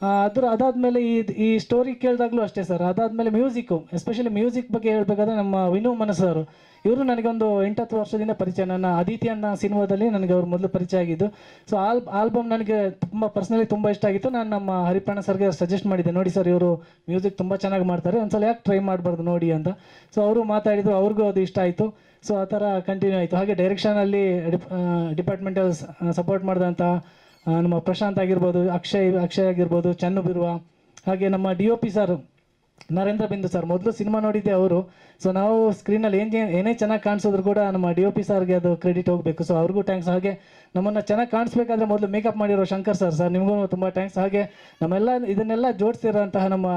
ಅದ್ರ ಅದಾದಮೇಲೆ ಈ ಈ ಸ್ಟೋರಿ ಕೇಳಿದಾಗಲೂ ಅಷ್ಟೇ ಸರ್ ಅದಾದಮೇಲೆ ಮ್ಯೂಸಿಕ್ಕು ಎಸ್ಪೆಷಲಿ ಮ್ಯೂಸಿಕ್ ಬಗ್ಗೆ ಹೇಳ್ಬೇಕಾದ್ರೆ ನಮ್ಮ ವಿನು ಮನಸ್ಸವರು. ಇವರು ನನಗೊಂದು ಎಂಟತ್ತು ವರ್ಷದಿಂದ ಪರಿಚಯ. ನನ್ನ ಅದಿತಿ ಅನ್ನೋ ಸಿನಿಮಾದಲ್ಲಿ ನನಗೆ ಅವ್ರ ಮೊದಲು ಪರಿಚಯ ಆಗಿದ್ದು. ಸೊ ಆಲ್ ಆಲ್ಬಮ್ ನನಗೆ ತುಂಬ ಪರ್ಸ್ನಲಿ ತುಂಬ ಇಷ್ಟ ಆಗಿತ್ತು. ನಾನು ನಮ್ಮ ಹರಿಪ್ರಾಣ ಸರ್ಗೆ ಸಜೆಸ್ಟ್ ಮಾಡಿದ್ದೆ. ನೋಡಿ ಸರ್ ಇವರು ಮ್ಯೂಸಿಕ್ ತುಂಬ ಚೆನ್ನಾಗಿ ಮಾಡ್ತಾರೆ. ಒಂದ್ಸಲ ಯಾಕೆ ಟ್ರೈ ಮಾಡಬಾರ್ದು ನೋಡಿ ಅಂತ. ಸೊ ಅವರು ಮಾತಾಡಿದ್ರು. ಅವ್ರಿಗೂ ಅದು ಇಷ್ಟ ಆಯಿತು. ಸೊ ಆ ಥರ ಕಂಟಿನ್ಯೂ ಆಯಿತು. ಹಾಗೆ ಡೈರೆಕ್ಷನಲ್ಲಿ ಡಿಪಾರ್ಟ್ಮೆಂಟಲ್ ಸಪೋರ್ಟ್ ಮಾಡಿದಂಥ ನಮ್ಮ ಪ್ರಶಾಂತ್ ಆಗಿರ್ಬೋದು, ಅಕ್ಷಯ್ ಅಕ್ಷಯ್ ಆಗಿರ್ಬೋದು, ಚೆನ್ನು ಬಿರುವ, ಹಾಗೆ ನಮ್ಮ D O P sir, Narendra Bindu sir, ಮೊದಲು ಸಿನಿಮಾ ನೋಡಿದ್ದೆ ಅವರು. ಸೊ ನಾವು ಸ್ಕ್ರೀನಲ್ಲಿ ಏನು, ಏನೇ ಚೆನ್ನಾಗಿ ಕಾಣಿಸಿದ್ರು ಕೂಡ ನಮ್ಮ ಡಿ ಒ ಪಿ ಸರ್ಗೆ ಅದು ಕ್ರೆಡಿಟ್ ಹೋಗಬೇಕು. ಸೊ ಅವ್ರಿಗೂ ಥ್ಯಾಂಕ್ಸ್ ಹಾಗೆ ನಮ್ಮನ್ನು ಚೆನ್ನಾಗಿ ಕಾಣಿಸ್ಬೇಕಾದ್ರೆ ಮೊದಲು ಮೇಕಪ್ ಮಾಡಿರೋ ಶಂಕರ್ ಸರ್ ಸರ್ ನಿಮಗೂ ತುಂಬ ಥ್ಯಾಂಕ್ಸ್ ಹಾಗೆ ನಮ್ಮೆಲ್ಲ ಇದನ್ನೆಲ್ಲ ಜೋಡಿಸಿರೋಂತಹ ನಮ್ಮ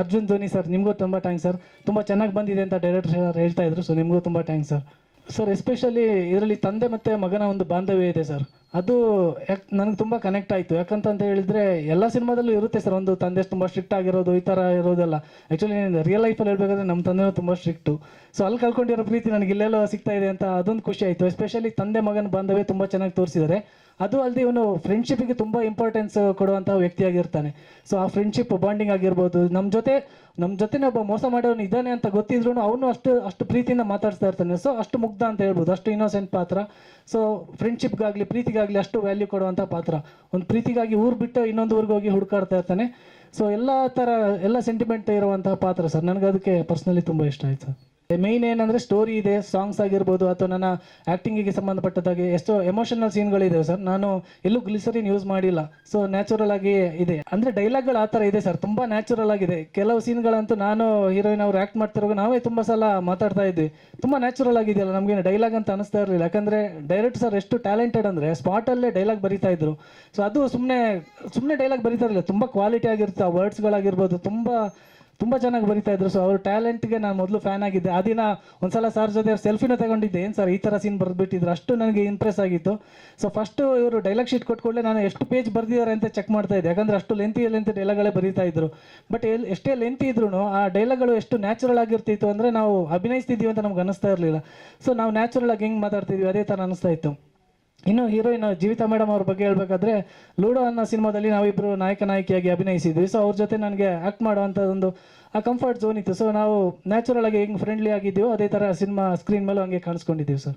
ಅರ್ಜುನ್ ಧೋನಿ ಸರ್ ನಿಮಗೂ ತುಂಬ ಥ್ಯಾಂಕ್ಸ್ ಸರ್. ತುಂಬ ಚೆನ್ನಾಗಿ ಬಂದಿದೆ ಅಂತ ಡೈರೆಕ್ಟರ್ ಸರ್ ಹೇಳ್ತಾ ಇದ್ರು. ಸೊ ನಿಮಗೂ ತುಂಬ ಥ್ಯಾಂಕ್ಸ್ ಸರ್. ಸರ್ ಎಸ್ಪೆಷಲಿ ಇದರಲ್ಲಿ ತಂದೆ ಮತ್ತು ಮಗನ ಒಂದು ಬಾಂಧವ್ಯ ಇದೆ, ಸರ್. ಅದು ಯಾಕೆ, ನನಗೆ ತುಂಬ ಕನೆಕ್ಟ್ ಆಯಿತು. ಯಾಕಂತಂತ ಹೇಳಿದ್ರೆ, ಎಲ್ಲ ಸಿನಿಮಾದಲ್ಲೂ ಇರುತ್ತೆ ಸರ್. ಒಂದು ತಂದೆ ತುಂಬ ಸ್ಟ್ರಿಕ್ಟ್ ಆಗಿರೋದು, ಈ ಥರ ಇರೋದೆಲ್ಲ. ಆ್ಯಕ್ಚುಲಿ ರಿಯಲ್ ಲೈಫಲ್ಲಿ ಹೇಳ್ಬೇಕಾದ್ರೆ ನಮ್ಮ ತಂದೆನೂ ತುಂಬ ಸ್ಟ್ರಿಕ್ಟು ಸೊ ಅಲ್ಲಿ ಕಳ್ಕೊಂಡಿರೋ ಪ್ರೀತಿ ನನಗೆ ಇಲ್ಲೆಲ್ಲೋ ಸಿಗ್ತಾ ಇದೆ ಅಂತ ಅದೊಂದು ಖುಷಿ ಆಯಿತು. ಎಸ್ಪೆಷಲಿ ತಂದೆ ಮಗನ ಬಾಂಧವ್ಯ ತುಂಬ ಚೆನ್ನಾಗಿ ತೋರಿಸಿದ್ದಾರೆ ಅದು ಅಲ್ಲದೆ ಇವನು ಫ್ರೆಂಡ್ಶಿಪ್ಗೆ ತುಂಬ ಇಂಪಾರ್ಟೆನ್ಸ್ ಕೊಡುವಂಥ ವ್ಯಕ್ತಿಯಾಗಿರ್ತಾನೆ. ಸೊ ಆ ಫ್ರೆಂಡ್ಶಿಪ್ ಬಾಂಡಿಂಗ್ ಆಗಿರ್ಬೋದು. ನಮ್ಮ ಜೊತೆ ನಮ್ಮ ಜೊತೆನೇ ಒಬ್ಬ ಮೋಸ ಮಾಡೋನು ಇದ್ದಾನೆ ಅಂತ ಗೊತ್ತಿದ್ರು ಅವನು ಅಷ್ಟು ಅಷ್ಟು ಪ್ರೀತಿಯಿಂದ ಮಾತಾಡ್ತಾ ಇರ್ತಾನೆ. ಸೊ ಅಷ್ಟು ಮುಗ್ಧ ಅಂತ ಹೇಳ್ಬೋದು. ಅಷ್ಟು ಇನ್ನೋಸೆಂಟ್ ಪಾತ್ರ. ಸೊ ಫ್ರೆಂಡ್ಶಿಪ್ಗಾಗಲಿ ಪ್ರೀತಿಗಾಗಲಿ ಅಷ್ಟು ವ್ಯಾಲ್ಯೂ ಕೊಡುವಂಥ ಪಾತ್ರ. ಒಂದು ಪ್ರೀತಿಗಾಗಿ ಊರು ಬಿಟ್ಟು ಇನ್ನೊಂದು ಊರಿಗೆ ಹೋಗಿ ಹುಡುಕಾಡ್ತಾ ಇರ್ತಾನೆ. ಸೊ ಎಲ್ಲ ಥರ ಎಲ್ಲ ಸೆಂಟಿಮೆಂಟ್ ಇರುವಂತಹ ಪಾತ್ರ ಸರ್. ನನಗೆ ಅದಕ್ಕೆ ಪರ್ಸ್ನಲಿ ತುಂಬ ಇಷ್ಟ ಆಯ್ತು ಸರ್. ಮೇಯ್ನ್ ಏನಂದ್ರೆ ಸ್ಟೋರಿ ಇದೆ ಸಾಂಗ್ಸ್ ಆಗಿರ್ಬೋದು ಅಥವಾ ನನ್ನ ಆ್ಯಕ್ಟಿಂಗಿಗೆ ಸಂಬಂಧಪಟ್ಟದಾಗಿ ಎಷ್ಟೋ ಎಮೋಷನಲ್ ಸೀನ್ಗಳಿದೆ ಸರ್ ನಾನು ಎಲ್ಲೂ ಗ್ಲಿಸರಿನ್ ಯೂಸ್ ಮಾಡಿಲ್ಲ. ಸೊ ನ್ಯಾಚುರಲ್ ಆಗಿ ಇದೆ. ಅಂದರೆ ಡೈಲಾಗ್ಗಳು ಆ ಥರ ಇದೆ ಸರ್ ತುಂಬ ನ್ಯಾಚುರಲ್ ಆಗಿದೆ. ಕೆಲವು ಸೀನ್ಗಳಂತೂ ನಾನು ಹೀರೋಯಿನ್ ಅವ್ರು ಆ್ಯಕ್ಟ್ ಮಾಡ್ತಿರೋವಾಗ ನಾವೇ ತುಂಬ ಸಲ ಮಾತಾಡ್ತಾ ಇದ್ವಿ. ತುಂಬ ನ್ಯಾಚುರಲ್ ಆಗಿದೆಯಲ್ಲ, ನಮಗೆ ಡೈಲಾಗ್ ಅಂತ ಅನಿಸ್ತಾ ಇರಲಿಲ್ಲ. ಯಾಕಂದರೆ ಡೈರೆಕ್ಟ್ ಸರ್ ಎಷ್ಟು ಟ್ಯಾಲೆಂಟೆಡ್ ಅಂದರೆ ಸ್ಪಾಟಲ್ಲೇ ಡೈಲಾಗ್ ಬರಿತಾ ಇದ್ರು. ಸೊ ಅದು ಸುಮ್ಮನೆ ಸುಮ್ಮನೆ ಡೈಲಾಗ್ ಬರಿತಾ ಇರಲಿಲ್ಲ. ತುಂಬ ಕ್ವಾಲಿಟಿ ಆಗಿರುತ್ತೆ, ಆ ವರ್ಡ್ಸ್ಗಳಾಗಿರ್ಬೋದು ತುಂಬ ತುಂಬ ಚೆನ್ನಾಗಿ ಬರಿತಾ ಇದ್ರು. ಸೊ ಅವ್ರ ಟ್ಯಾಲೆಂಟ್ಗೆ ನಾನು ಮೊದಲು ಫ್ಯಾನ್ ಆಗಿದ್ದೆ. ಆ ದಿನ ಒಂದ್ಸಲ ಸರ್ ಜೊತೆ ಅವ್ರು ಸೆಲ್ಫಿನ ತಗೊಂಡಿದ್ದೆ. ಏನು ಸರ್ ಈ ಥರ ಸೀನ್ ಬರೆದ್ಬಿಟ್ಟಿದ್ರು? ಅಷ್ಟು ನನಗೆ ಇಂಪ್ರೆಸ್ ಆಗಿತ್ತು. ಸೊ ಫಸ್ಟು ಇವರು ಡೈಲಾಗ್ ಶೀಟ್ ಕೊಟ್ಕೊಳ್ಳೆ ನಾನು ಎಷ್ಟು ಪೇಜ್ ಬರೆದಿದ್ದಾರೆ ಅಂತ ಚೆಕ್ ಮಾಡ್ತಾ ಇದ್ದೆ. ಯಾಕಂದ್ರೆ ಅಷ್ಟು ಲೆಂತಿ ಲೆಂತ್ ಡೈಲಾಗ್ಗಳೇ ಬರೀತಾ ಇದ್ರು. ಬಟ್ ಎಲ್, ಎಷ್ಟೇ ಲೆಂತಿ ಇದ್ರೂ ಆ ಡೈಲಾಗ್ಗಳು ಎಷ್ಟು ನ್ಯಾಚುರಲ್ ಆಗಿರ್ತಿತ್ತು ಅಂದರೆ ನಾವು ಅಭಿನಯಿಸ್ತಿದ್ದೀವಿ ಅಂತ ನಮ್ಗೆ ಅನಿಸ್ತಾ ಇರಲಿಲ್ಲ. ಸೊ ನಾವು ನ್ಯಾಚುರಲ್ ಆಗಿ ಹೆಂಗೆ ಮಾತಾಡ್ತಿದ್ವಿ? ಅದೇ ಥರ ಅನಿಸ್ತಾ ಇತ್ತು. ಇನ್ನು ಹೀರೋಯಿನ್ ಜೀವಿತಾ ಮೇಡಮ್ ಅವ್ರ ಬಗ್ಗೆ ಹೇಳ್ಬೇಕಾದ್ರೆ, ಲೂಡೋ ಅನ್ನೋ ಸಿನಿಮಾದಲ್ಲಿ ನಾವಿಬ್ಬರು ನಾಯಕ ನಾಯಕಿಯಾಗಿ ಅಭಿನಯಿಸಿದ್ವಿ. ಸೊ ಅವ್ರ ಜೊತೆ ನನಗೆ ಆ್ಯಕ್ಟ್ ಮಾಡುವಂಥ ಒಂದು ಆ ಕಂಫರ್ಟ್ ಝೋನ್ ಇತ್ತು. ಸೊ ನಾವು ನ್ಯಾಚುರಲ್ ಆಗಿ ಹೆಂಗೆ ಫ್ರೆಂಡ್ಲಿ ಆಗಿದ್ದೀವೋ, ಅದೇ ಥರ ಸಿನಿಮಾ ಸ್ಕ್ರೀನ್ ಮೇಲೂ ಹಂಗೆ ಕಾಣಿಸ್ಕೊಂಡಿದ್ದೀವಿ ಸರ್